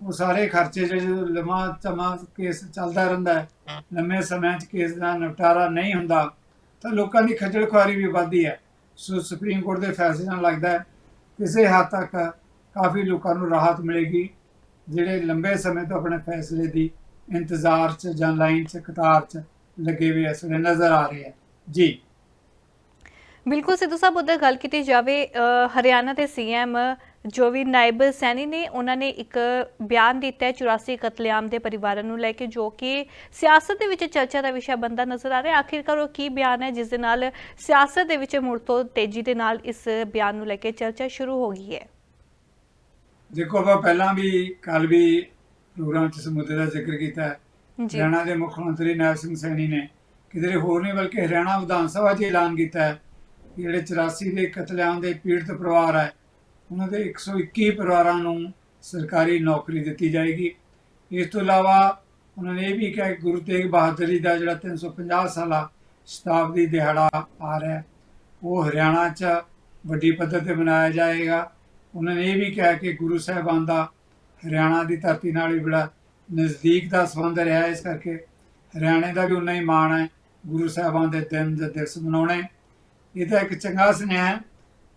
ਉਹ ਸਾਰੇ ਖਰਚੇ ਜਿਹੜੇ ਲੰਮਾ ਸਮਾਂ ਕੇਸ ਚੱਲਦਾ ਰਹਿੰਦਾ ਹੈ, ਲੰਮੇ ਸਮੇਂ 'ਚ ਕੇਸ ਦਾ ਨਿਪਟਾਰਾ ਨਹੀਂ ਹੁੰਦਾ, ਤਾਂ ਲੋਕਾਂ ਦੀ ਖੱਜਲ ਖੁਆਰੀ ਵੀ ਵੱਧਦੀ ਹੈ। ਸੋ ਸੁਪਰੀਮ ਕੋਰਟ ਦੇ ਫੈਸਲੇ ਨਾਲ ਲੱਗਦਾ ਕਿਸੇ ਹੱਦ ਤੱਕ ਕਾਫੀ ਲੋਕਾਂ ਨੂੰ ਰਾਹਤ ਮਿਲੇਗੀ। ਜਿਹੜੇ ਲੰਬੇ ਸਮੇਂ ਤੋਂ ਆਪਣੇ ਫੈਸਲੇ ਦੀ ਇੰਤਜ਼ਾਰ 'ਚ ਜਾਂ ਲਾਈਨ 'ਚ, ਕਤਾਰ 'ਚ ਲੱਗੇ ਹੋਏ ਇਸ ਵੇਲੇ ਨਜ਼ਰ ਆ ਰਹੇ ਆ। ਜੀ। ਬਿਲਕੁਲ ਸਿੱਧੂ ਸਾਹਿਬ, ਉੱਧਰ ਗੱਲ ਕੀਤੀ ਜਾਵੇ ਹਰਿਆਣਾ ਦੇ ਸੀਐਮ ਜੋ ਵੀ ਨਾਇਬ ਸੈਣੀ ਨੇ, ਉਹਨਾਂ ਨੇ ਇੱਕ ਬਿਆਨ ਦਿੱਤਾ ਹੈ 84 ਕਤਲੇਆਮ ਦੇ ਪਰਿਵਾਰਾਂ ਨੂੰ ਲੈ ਕੇ, ਜੋ ਕਿ ਸਿਆਸਤ ਦੇ ਵਿੱਚ ਚਰਚਾ ਦਾ ਵਿਸ਼ਾ ਬੰਦਾ ਨਜ਼ਰ ਆ ਰਿਹਾ। ਆਖਿਰਕਾਰ ਉਹ ਕੀ ਬਿਆਨ ਹੈ, ਜਿਸ ਦੇ ਨਾਲ ਸਿਆਸਤ ਦੇ ਵਿੱਚ ਮੁੜ ਤੋਂ ਤੇਜ਼ੀ ਦੇ ਨਾਲ ਇਸ ਬਿਆਨ ਨੂੰ ਲੈ ਕੇ ਚਰਚਾ ਸ਼ੁਰੂ ਹੋ ਗਈ ਹੈ। ਦੇਖੋ ਆਪਾਂ ਪਹਿਲਾਂ ਵੀ ਕੱਲ ਵੀ ਪ੍ਰੋਗਰਾਮ 'ਚ ਇਸ ਮੁੱਦੇ ਦਾ ਜ਼ਿਕਰ ਕੀਤਾ ਹੈ। ਹਰਿਆਣਾ ਦੇ ਮੁੱਖ ਮੰਤਰੀ ਨਾਇਬ ਸਿੰਘ ਸੈਣੀ ਨੇ ਕਿਧਰੇ ਹੋਰ ਨਹੀਂ ਬਲਕਿ ਹਰਿਆਣਾ ਵਿਧਾਨ ਸਭਾ 'ਚ ਐਲਾਨ ਕੀਤਾ ਹੈ ਕਿ ਜਿਹੜੇ 84 ਦੇ ਕਤਲੇਆਮ ਦੇ ਪੀੜਤ ਪਰਿਵਾਰ ਹੈ ਉਹਨਾਂ ਦੇ 121 ਪਰਿਵਾਰਾਂ ਨੂੰ ਸਰਕਾਰੀ ਨੌਕਰੀ ਦਿੱਤੀ ਜਾਏਗੀ। ਇਸ ਤੋਂ ਇਲਾਵਾ ਉਹਨਾਂ ਨੇ ਇਹ ਵੀ ਕਿਹਾ ਕਿ ਗੁਰੂ ਤੇਗ ਬਹਾਦਰ ਜੀ ਦਾ ਜਿਹੜਾ 350 ਸਾਲਾ ਸ਼ਤਾਬਦੀ ਦਿਹਾੜਾ ਆ ਰਿਹਾ ਉਹ ਹਰਿਆਣਾ 'ਚ ਵੱਡੀ ਪੱਧਰ ਤੇ ਮਨਾਇਆ ਜਾਏਗਾ। ਉਹਨਾਂ ਨੇ ਇਹ ਵੀ ਕਿਹਾ ਕਿ ਗੁਰੂ ਸਾਹਿਬਾਨ ਦਾ ਹਰਿਆਣਾ ਦੀ ਧਰਤੀ ਨਾਲ ਵੀ ਬੜਾ ਨਜ਼ਦੀਕ ਦਾ ਸੰਬੰਧ ਰਿਹਾ ਇਸ ਕਰਕੇ ਹਰਿਆਣੇ ਦਾ ਵੀ ਉਨਾ ਹੀ ਮਾਣ ਹੈ। ਗੁਰੂ ਸਾਹਿਬਾਨ ਦੇ ਦਿਨ ਦੇ ਦਿਵਸ ਮਨਾਉਣੇ। ਇਹ ਤਾਂ ਇੱਕ ਚੰਗਾ ਸੁਨੇਹਾ ਹੈ।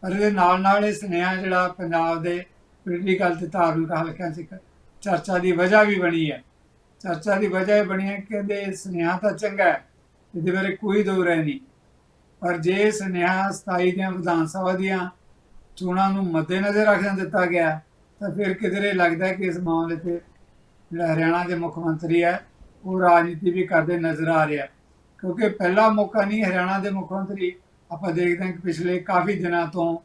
ਪਰ ਇਹਦੇ ਨਾਲ ਨਾਲ ਇਹ ਸੁਨੇਹਾ ਜਿਹੜਾ ਪੰਜਾਬ ਦੇ ਪੋਲੀਟੀਕਲ ਤੇ ਧਾਰਮਿਕ ਹਲਕਿਆਂ 'ਚ ਇੱਕ ਚਰਚਾ ਦੀ ਵਜ੍ਹਾ ਵੀ ਬਣੀ ਹੈ। ਚਰਚਾ ਦੀ ਵਜ੍ਹਾ ਇਹ ਬਣੀ ਹੈ ਕਿ ਸੁਨੇਹਾ ਤਾਂ ਚੰਗਾ ਹੈ। ਇਹਦੇ ਬਾਰੇ ਕੋਈ ਦੋ ਰਹਿ ਨਹੀਂ। ਪਰ ਜੇ ਸੁਨੇਹਾ 27 ਦੀਆਂ ਵਿਧਾਨ ਸਭਾ ਦੀਆਂ ਚੋਣਾਂ ਨੂੰ ਮੱਦੇਨਜ਼ਰ ਰੱਖਦਿਆਂ ਦਿੱਤਾ ਗਿਆ ਤਾਂ ਫਿਰ ਕਿਧਰੇ ਲੱਗਦਾ ਕਿ ਇਸ ਮਾਮਲੇ ਤੇ ਜਿਹੜਾ ਹਰਿਆਣਾ ਦੇ ਮੁੱਖ ਮੰਤਰੀ ਹੈ, ਉਹ ਰਾਜਨੀਤੀ ਵੀ ਕਰਦੇ ਨਜ਼ਰ ਆ ਰਿਹਾ ਕਿਉਂਕਿ ਪਹਿਲਾ ਮੌਕਾ ਨਹੀਂ ਹਰਿਆਣਾ ਦੇ ਮੁੱਖ ਮੰਤਰੀ, ਆਪਾਂ ਦੇਖਦੇ ਹਾਂ ਕਿ ਪਿਛਲੇ ਕਾਫੀ ਦਿਨਾਂ ਤੋਂ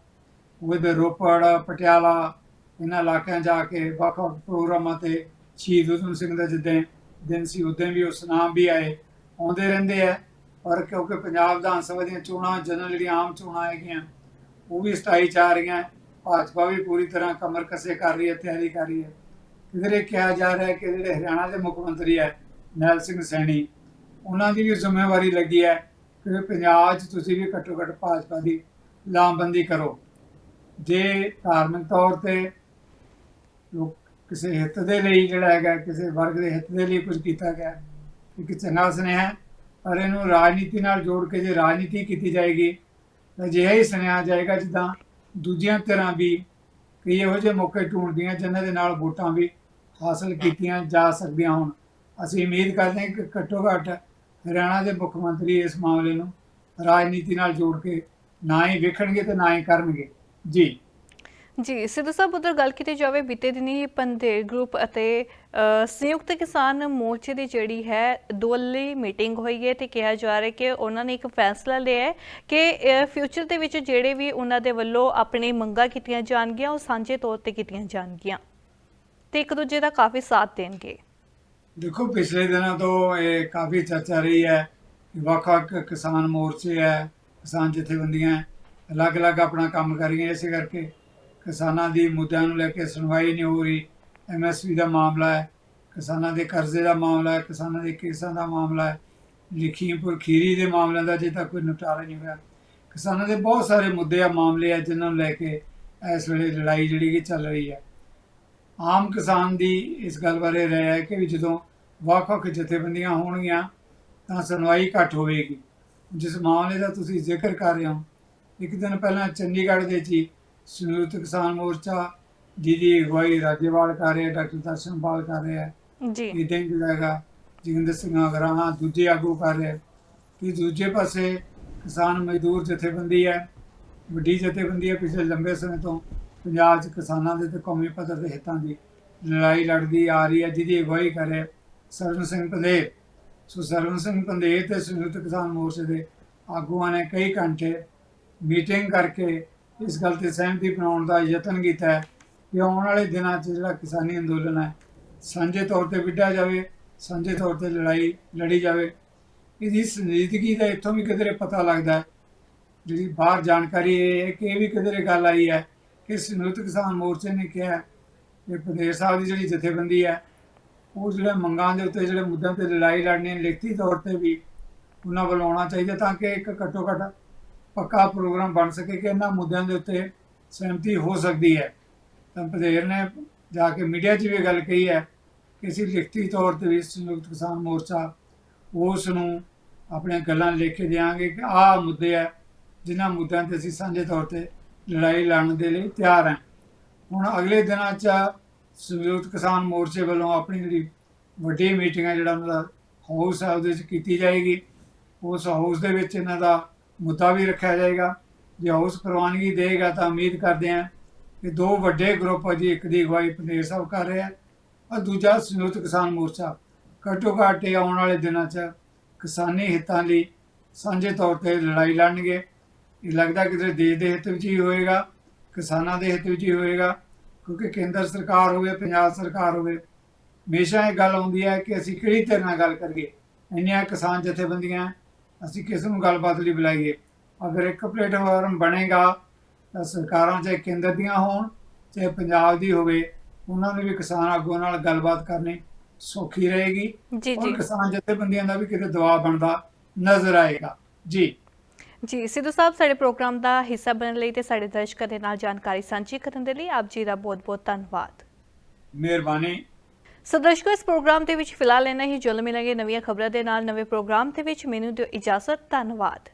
ਉਹਦੇ ਰੋਪੜ, ਪਟਿਆਲਾ, ਇਹਨਾਂ ਇਲਾਕਿਆਂ ਜਾ ਕੇ ਵੱਖ-ਵੱਖ ਪ੍ਰੋਗਰਾਮਾਂ ਤੇ ਸ਼ਹੀਦ ਉਦਮ ਸਿੰਘ ਦਾ ਜਿੱਦਾਂ ਦਿਨ ਸੀ ਉਦੋਂ ਵੀ ਉਸ ਨਾਮ ਵੀ ਆਏ, ਆਉਂਦੇ ਰਹਿੰਦੇ ਆ ਪਰ ਕਿਉਂਕਿ ਪੰਜਾਬ ਵਿਧਾਨ ਸਭਾ ਦੀਆਂ ਚੋਣਾਂ, ਜਨਰਲ ਜਿਹੜੀਆਂ ਆਮ ਚੋਣਾਂ ਹੈਗੀਆਂ ਉਹ ਵੀ 27 ਜਾ ਰਹੀਆਂ ਭਾਜਪਾ ਵੀ ਪੂਰੀ ਤਰ੍ਹਾਂ ਕਮਰ ਕੱਸੇ ਕਰ ਰਹੀ ਹੈ ਤਿਆਰੀ ਕਰ ਰਹੀ ਹੈ। ਕਿਧਰੇ ਕਿਹਾ ਜਾ ਰਿਹਾ ਹੈ ਕਿ ਜਿਹੜੇ ਹਰਿਆਣਾ ਦੇ ਮੁੱਖ ਮੰਤਰੀ ਹੈ, ਨੈਲ ਸਿੰਘ ਸੈਣੀ, ਉਹਨਾਂ ਦੀ ਵੀ ਜ਼ਿੰਮੇਵਾਰੀ ਲੱਗੀ ਹੈ ਕਿ ਪੰਜਾਬ 'ਚ ਤੁਸੀਂ ਵੀ ਘੱਟੋ ਘੱਟ ਭਾਜਪਾ ਦੀ ਲਾਮਬੰਦੀ ਕਰੋ। ਜੇ ਧਾਰਮਿਕ ਤੌਰ ਤੇ ਲੋਕ ਕਿਸੇ ਹਿੱਤ ਦੇ ਲਈ ਜਿਹੜਾ ਹੈਗਾ, ਕਿਸੇ ਵਰਗ ਦੇ ਹਿੱਤ ਦੇ ਲਈ ਕੁਝ ਕੀਤਾ ਗਿਆ, ਇੱਕ ਚੰਗਾ ਸੁਨੇਹਾ ਪਰ ਇਹਨੂੰ ਰਾਜਨੀਤੀ ਨਾਲ ਜੋੜ ਕੇ ਜੇ ਰਾਜਨੀਤੀ ਕੀਤੀ ਜਾਏਗੀ ਅਜਿਹਾ ਹੀ ਸੁਣਿਆ ਜਾਏਗਾ ਜਿੱਦਾਂ ਦੂਜੀਆਂ ਤਰ੍ਹਾਂ ਵੀ ਕਈ ਇਹੋ ਜਿਹੇ ਮੌਕੇ ਢੂੰਡਦੀਆਂ ਜਿਨ੍ਹਾਂ ਦੇ ਨਾਲ ਵੋਟਾਂ ਵੀ ਹਾਸਲ ਕੀਤੀਆਂ ਜਾ ਸਕਦੀਆਂ ਹੋਣ। ਅਸੀਂ ਉਮੀਦ ਕਰਦੇ ਹਾਂ ਕਿ ਘੱਟੋ ਘੱਟ ਹਰਿਆਣਾ ਦੇ ਮੁੱਖ ਮੰਤਰੀ ਇਸ ਮਾਮਲੇ ਨੂੰ ਰਾਜਨੀਤੀ ਨਾਲ ਜੋੜ ਕੇ ਨਾ ਹੀ ਵੇਖਣਗੇ ਤੇ ਨਾ ਹੀ ਕਰਨਗੇ। ਜੀ। ਜੀ, ਸਿੱਧੂ ਸਾਹਿਬ, ਉਧਰ ਗੱਲ ਕੀਤੀ ਜਾਵੇ, ਬੀਤੇ ਦਿਨੀ ਪੰਧੇਰ ਗਰੁੱਪ ਅਤੇ ਸੰਯੁਕਤ ਕਿਸਾਨ ਮੋਰਚੇ ਦੀ ਜਿਹੜੀ ਹੈ ਦੋਲੀ ਮੀਟਿੰਗ ਹੋਈ ਹੈ ਤੇ ਕਿਹਾ ਜਾ ਰਿਹਾ ਕਿ ਉਹਨਾਂ ਨੇ ਇੱਕ ਫੈਸਲਾ ਲਿਆ ਹੈ ਕਿ ਫਿਊਚਰ ਦੇ ਵਿੱਚ ਜਿਹੜੇ ਵੀ ਉਹਨਾਂ ਦੇ ਵੱਲੋਂ ਆਪਣੀ ਮੰਗਾਂ ਕੀਤੀਆਂ ਜਾਣਗੀਆਂ, ਉਹ ਸਾਂਝੇ ਤੌਰ ਤੇ ਕੀਤੀਆਂ ਜਾਣਗੀਆਂ। ਤੇ ਇੱਕ ਦੂਜੇ ਦਾ ਕਾਫੀ ਸਾਥ ਦੇਣਗੇ। ਦੇਖੋ, ਪਿਛਲੇ ਦਿਨਾਂ ਤੋਂ ਇਹ ਕਾਫੀ ਚਰਚਾ ਰਹੀ ਹੈ ਵੱਖ-ਵੱਖ ਕਿਸਾਨ ਮੋਰਚੇ ਹੈ, ਕਿਸਾਨ ਜਥੇਬੰਦੀਆਂ ਅਲੱਗ-ਅਲੱਗ ਆਪਣਾ ਕੰਮ ਕਰ ਰਹੀਆਂ ਇਸੇ ਕਰਕੇ। ਕਿਸਾਨਾਂ ਦੀ ਮੁੱਦਿਆਂ ਨੂੰ ਲੈ ਕੇ ਸੁਣਵਾਈ ਨਹੀਂ ਹੋ ਰਹੀ। ਐਮਐਸਪੀ ਦਾ ਮਾਮਲਾ ਹੈ, ਕਿਸਾਨਾਂ ਦੇ ਕਰਜ਼ੇ ਦਾ ਮਾਮਲਾ ਹੈ, ਕਿਸਾਨਾਂ ਦੇ ਕੇਸਾਂ ਦਾ ਮਾਮਲਾ ਹੈ। ਲਖੀਮਪੁਰ ਖੀਰੀ ਦੇ ਮਾਮਲਿਆਂ ਦਾ ਅਜੇ ਤੱਕ ਕੋਈ ਨਿਪਟਾਰਾ ਨਹੀਂ ਹੋਇਆ। ਕਿਸਾਨਾਂ ਦੇ ਬਹੁਤ ਸਾਰੇ ਮੁੱਦੇ ਆ, ਮਾਮਲੇ ਆ, ਜਿਨ੍ਹਾਂ ਨੂੰ ਲੈ ਕੇ ਇਸ ਵੇਲੇ ਲੜਾਈ ਜਿਹੜੀ ਕਿ ਚੱਲ ਰਹੀ ਹੈ। ਆਮ ਕਿਸਾਨ ਦੀ ਇਸ ਗੱਲ ਬਾਰੇ ਰਹਿ ਹੈ ਕਿ ਵੀ ਜਦੋਂ ਵੱਖ-ਵੱਖ ਜਥੇਬੰਦੀਆਂ ਹੋਣਗੀਆਂ, ਤਾਂ ਸੁਣਵਾਈ ਘੱਟ ਹੋਵੇਗੀ। ਜਿਸ ਮਾਮਲੇ ਦਾ ਤੁਸੀਂ ਜ਼ਿਕਰ ਕਰ ਰਹੇ ਹੋ, ਇੱਕ ਦਿਨ ਪਹਿਲਾਂ ਚੰਡੀਗੜ੍ਹ ਦੇ ਜੀ ਸੰਯੁਕਤ ਕਿਸਾਨ ਮੋਰਚਾ ਜਿਹਦੀ ਅਗਵਾਈ ਰਾਜੇਵਾਲ ਕਰ ਰਿਹਾ ਡਾਕਟਰ ਦਰਸ਼ਨਪਾਲ ਕਰ ਰਿਹਾ। ਜੀ। ਇਦਾਂ ਹੀ ਹੈਗਾ ਜੋਗਿੰਦਰ ਸਿੰਘ ਆਗਰਾਹਾਂ ਦੂਜੇ ਆਗੂ ਕਰ ਰਹੇ। ਕਿ ਦੂਜੇ ਪਾਸੇ ਕਿਸਾਨ ਮਜ਼ਦੂਰ ਜਥੇਬੰਦੀ ਹੈ ਵੱਡੀ ਜਥੇਬੰਦੀ ਹੈ ਪਿਛਲੇ ਲੰਬੇ ਸਮੇਂ ਤੋਂ ਪੰਜਾਬ 'ਚ ਕਿਸਾਨਾਂ ਦੇ ਤੇ ਕੌਮੀ ਪੱਧਰ ਦੇ ਹਿੱਤਾਂ ਦੀ ਲੜਾਈ ਲੜਦੀ ਆ ਰਹੀ ਹੈ ਜਿਹਦੀ ਅਗਵਾਈ ਕਰ ਰਿਹਾ ਸਰਵਨ ਸਿੰਘ ਪੰਧੇਰ। ਸੋ ਸਰਵਨ ਸਿੰਘ ਪੰਧੇਰ ਤੇ ਸੰਯੁਕਤ ਕਿਸਾਨ ਮੋਰਚੇ ਦੇ ਆਗੂਆਂ ਨੇ ਕਈ ਘੰਟੇ ਮੀਟਿੰਗ ਕਰਕੇ ਇਸ ਗੱਲ ਤੇ ਸਹਿਮਤੀ ਬਣਾਉਣ ਦਾ ਯਤਨ ਕੀਤਾ ਹੈ ਕਿ ਆਉਣ ਵਾਲੇ ਦਿਨਾਂ 'ਚ ਜਿਹੜਾ ਕਿਸਾਨੀ ਅੰਦੋਲਨ ਹੈ, ਸਾਂਝੇ ਤੌਰ ਤੇ ਵਿੱਢਿਆ ਜਾਵੇ, ਸਾਂਝੇ ਤੌਰ ਤੇ ਲੜਾਈ ਲੜੀ ਜਾਵੇ। ਇਹਦੀ ਸੰਜੀਦਗੀ ਦਾ ਇੱਥੋਂ ਵੀ ਕਿਧਰੇ ਪਤਾ ਲੱਗਦਾ ਹੈ। ਜਿਹੜੀ ਬਾਹਰ ਜਾਣਕਾਰੀ ਇਹ ਹੈ ਕਿ ਇਹ ਵੀ ਕਿਧਰੇ ਗੱਲ ਆਈ ਹੈ ਕਿ ਸੰਯੁਕਤ ਕਿਸਾਨ ਮੋਰਚੇ ਨੇ ਕਿਹਾ ਕਿ ਪ੍ਰਦੇਸ਼ ਸਾਹਿਬ ਦੀ ਜਿਹੜੀ ਜਥੇਬੰਦੀ ਹੈ, ਉਹ ਜਿਹੜੇ ਮੰਗਾਂ ਦੇ ਉੱਤੇ, ਜਿਹੜੇ ਮੁੱਦਿਆਂ ਤੇ ਲੜਾਈ ਲੜਨੀ ਲਿਖਤੀ ਤੌਰ ਤੇ ਵੀ ਉਹਨਾਂ ਵੱਲੋਂ ਆਉਣਾ ਚਾਹੀਦਾ ਤਾਂ ਕਿ ਇੱਕ ਘੱਟੋ ਘੱਟ ਪੱਕਾ ਪ੍ਰੋਗਰਾਮ ਬਣ ਸਕੇ ਕਿ ਇਹਨਾਂ ਮੁੱਦਿਆਂ ਦੇ ਉੱਤੇ ਸਹਿਮਤੀ ਹੋ ਸਕਦੀ ਹੈ। ਤਾਂ ਪਧੇਰ ਨੇ ਜਾ ਕੇ ਮੀਡੀਆ 'ਚ ਵੀ ਗੱਲ ਕਹੀ ਹੈ ਕਿ ਅਸੀਂ ਲਿਖਤੀ ਤੌਰ ਤੇ ਵੀ ਸੰਯੁਕਤ ਕਿਸਾਨ ਮੋਰਚਾ ਉਸ ਨੂੰ ਆਪਣੇ ਗੱਲਾਂ ਲਿਖ ਕੇ ਦਿਆਂਗੇ ਕਿ ਆਹ ਮੁੱਦੇ ਹੈ ਜਿਨ੍ਹਾਂ ਮੁੱਦਿਆਂ ਤੇ ਅਸੀਂ ਸਾਂਝੇ ਤੌਰ ਤੇ ਲੜਾਈ ਲੜਨ ਦੇ ਲਈ ਤਿਆਰ ਹਾਂ। ਹੁਣ ਅਗਲੇ ਦਿਨਾਂ 'ਚ ਸੰਯੁਕਤ ਕਿਸਾਨ ਮੋਰਚੇ ਵੱਲੋਂ ਆਪਣੀ ਜਿਹੜੀ ਵੱਡੀ ਮੀਟਿੰਗ ਹੈ, ਜਿਹੜਾ ਉਹਨਾਂ ਦਾ ਹਾਊਸ ਹੈ, ਉਹਦੇ 'ਚ ਕੀਤੀ ਜਾਏਗੀ। ਉਸ ਹਾਊਸ ਦੇ ਵਿੱਚ ਇਹਨਾਂ ਦਾ ਮੁੱਦਾ ਵੀ ਰੱਖਿਆ ਜਾਏਗਾ। ਜੇ ਹਾਊਸ ਪ੍ਰਵਾਨਗੀ ਦੇਗਾ ਤਾਂ ਉਮੀਦ ਕਰਦੇ ਹਾਂ ਕਿ ਦੋ ਵੱਡੇ ਗਰੁੱਪ ਜੀ ਇੱਕ ਦੀ ਅਗਵਾਈ ਪ੍ਰਦੇਸ਼ ਸਾਹਿਬ ਕਰ ਰਿਹਾ ਔਰ ਦੂਜਾ ਸੰਯੁਕਤ ਕਿਸਾਨ ਮੋਰਚਾ। ਘੱਟੋ ਘੱਟ ਇਹ ਆਉਣ ਵਾਲੇ ਦਿਨਾਂ 'ਚ ਕਿਸਾਨੀ ਹਿੱਤਾਂ ਲਈ ਸਾਂਝੇ ਤੌਰ ਤੇ ਲੜਾਈ ਲੜਨਗੇ। ਇਹ ਲੱਗਦਾ ਕਿਤੇ ਦੇਸ਼ ਦੇ ਹਿੱਤ ਵਿੱਚ ਹੀ ਹੋਏਗਾ, ਕਿਸਾਨਾਂ ਦੇ ਹਿੱਤ ਵਿੱਚ ਹੀ ਹੋਏਗਾ, ਕਿਉਂਕਿ ਕੇਂਦਰ ਸਰਕਾਰ ਹੋਵੇ, ਪੰਜਾਬ ਸਰਕਾਰ ਹੋਵੇ, ਹਮੇਸ਼ਾ ਇਹ ਗੱਲ ਆਉਂਦੀ ਹੈ ਕਿ ਅਸੀਂ ਕਿਹੜੀ ਤਰ੍ਹਾਂ ਨਾਲ ਗੱਲ ਕਰੀਏ। ਇੰਨੀਆਂ ਕਿਸਾਨ ਜਥੇਬੰਦੀਆਂ ਅਸੀਂ ਕਿਸ ਨੂੰ ਗੱਲਬਾਤ ਲਈ ਬੁਲਾਈਏ। ਅਗਰ ਇੱਕ ਪਲੇਟਫਾਰਮ ਬਣੇਗਾ ਤਾਂ ਸਰਕਾਰਾਂ ਚਾਹੇ ਕੇਂਦਰ ਦੀਆਂ ਹੋਣ ਚਾਹੇ ਪੰਜਾਬ ਦੀ ਹੋਵੇ ਉਹਨਾਂ ਨੂੰ ਵੀ ਕਿਸਾਨ ਆਗੂਆਂ ਨਾਲ ਗੱਲਬਾਤ ਕਰਨੀ ਸੌਖੀ ਰਹੇਗੀ। ਜੀ ਜੀ। ਕਿਸਾਨ ਜਥੇਬੰਦੀਆਂ ਦਾ ਵੀ ਕਿਤੇ ਦਬਾਅ ਬਣਦਾ ਨਜ਼ਰ ਆਏਗਾ। ਜੀ। ਜੀ ਸਿੱਧੂ ਸਾਹਿਬ ਸਾਡੇ ਪ੍ਰੋਗਰਾਮ ਦਾ ਹਿੱਸਾ ਬਣਨ ਲਈ ਤੇ ਸਾਡੇ ਦਰਸ਼ਕਾਂ ਦੇ ਨਾਲ ਜਾਣਕਾਰੀ ਸਾਂਝੀ ਕਰਨ ਦੇ ਲਈ ਆਪ ਜੀ ਦਾ ਬਹੁਤ-ਬਹੁਤ ਧੰਨਵਾਦ। ਮਿਹਰਬਾਨੀ। ਸੋ ਦਰਸ਼ਕੋ, ਇਸ ਪ੍ਰੋਗਰਾਮ ਦੇ ਵਿੱਚ ਫਿਲਹਾਲ ਇੰਨਾ ਹੀ। ਜੁਲ ਮਿਲਾਂਗੇ ਨਵੀਆਂ ਖਬਰਾਂ ਦੇ ਨਾਲ। ਨਵੇਂ ਪ੍ਰੋਗਰਾਮ ਦੇ ਵਿੱਚ ਮੈਨੂੰ ਦਿਓ ਇਜਾਜ਼ਤ। ਧੰਨਵਾਦ।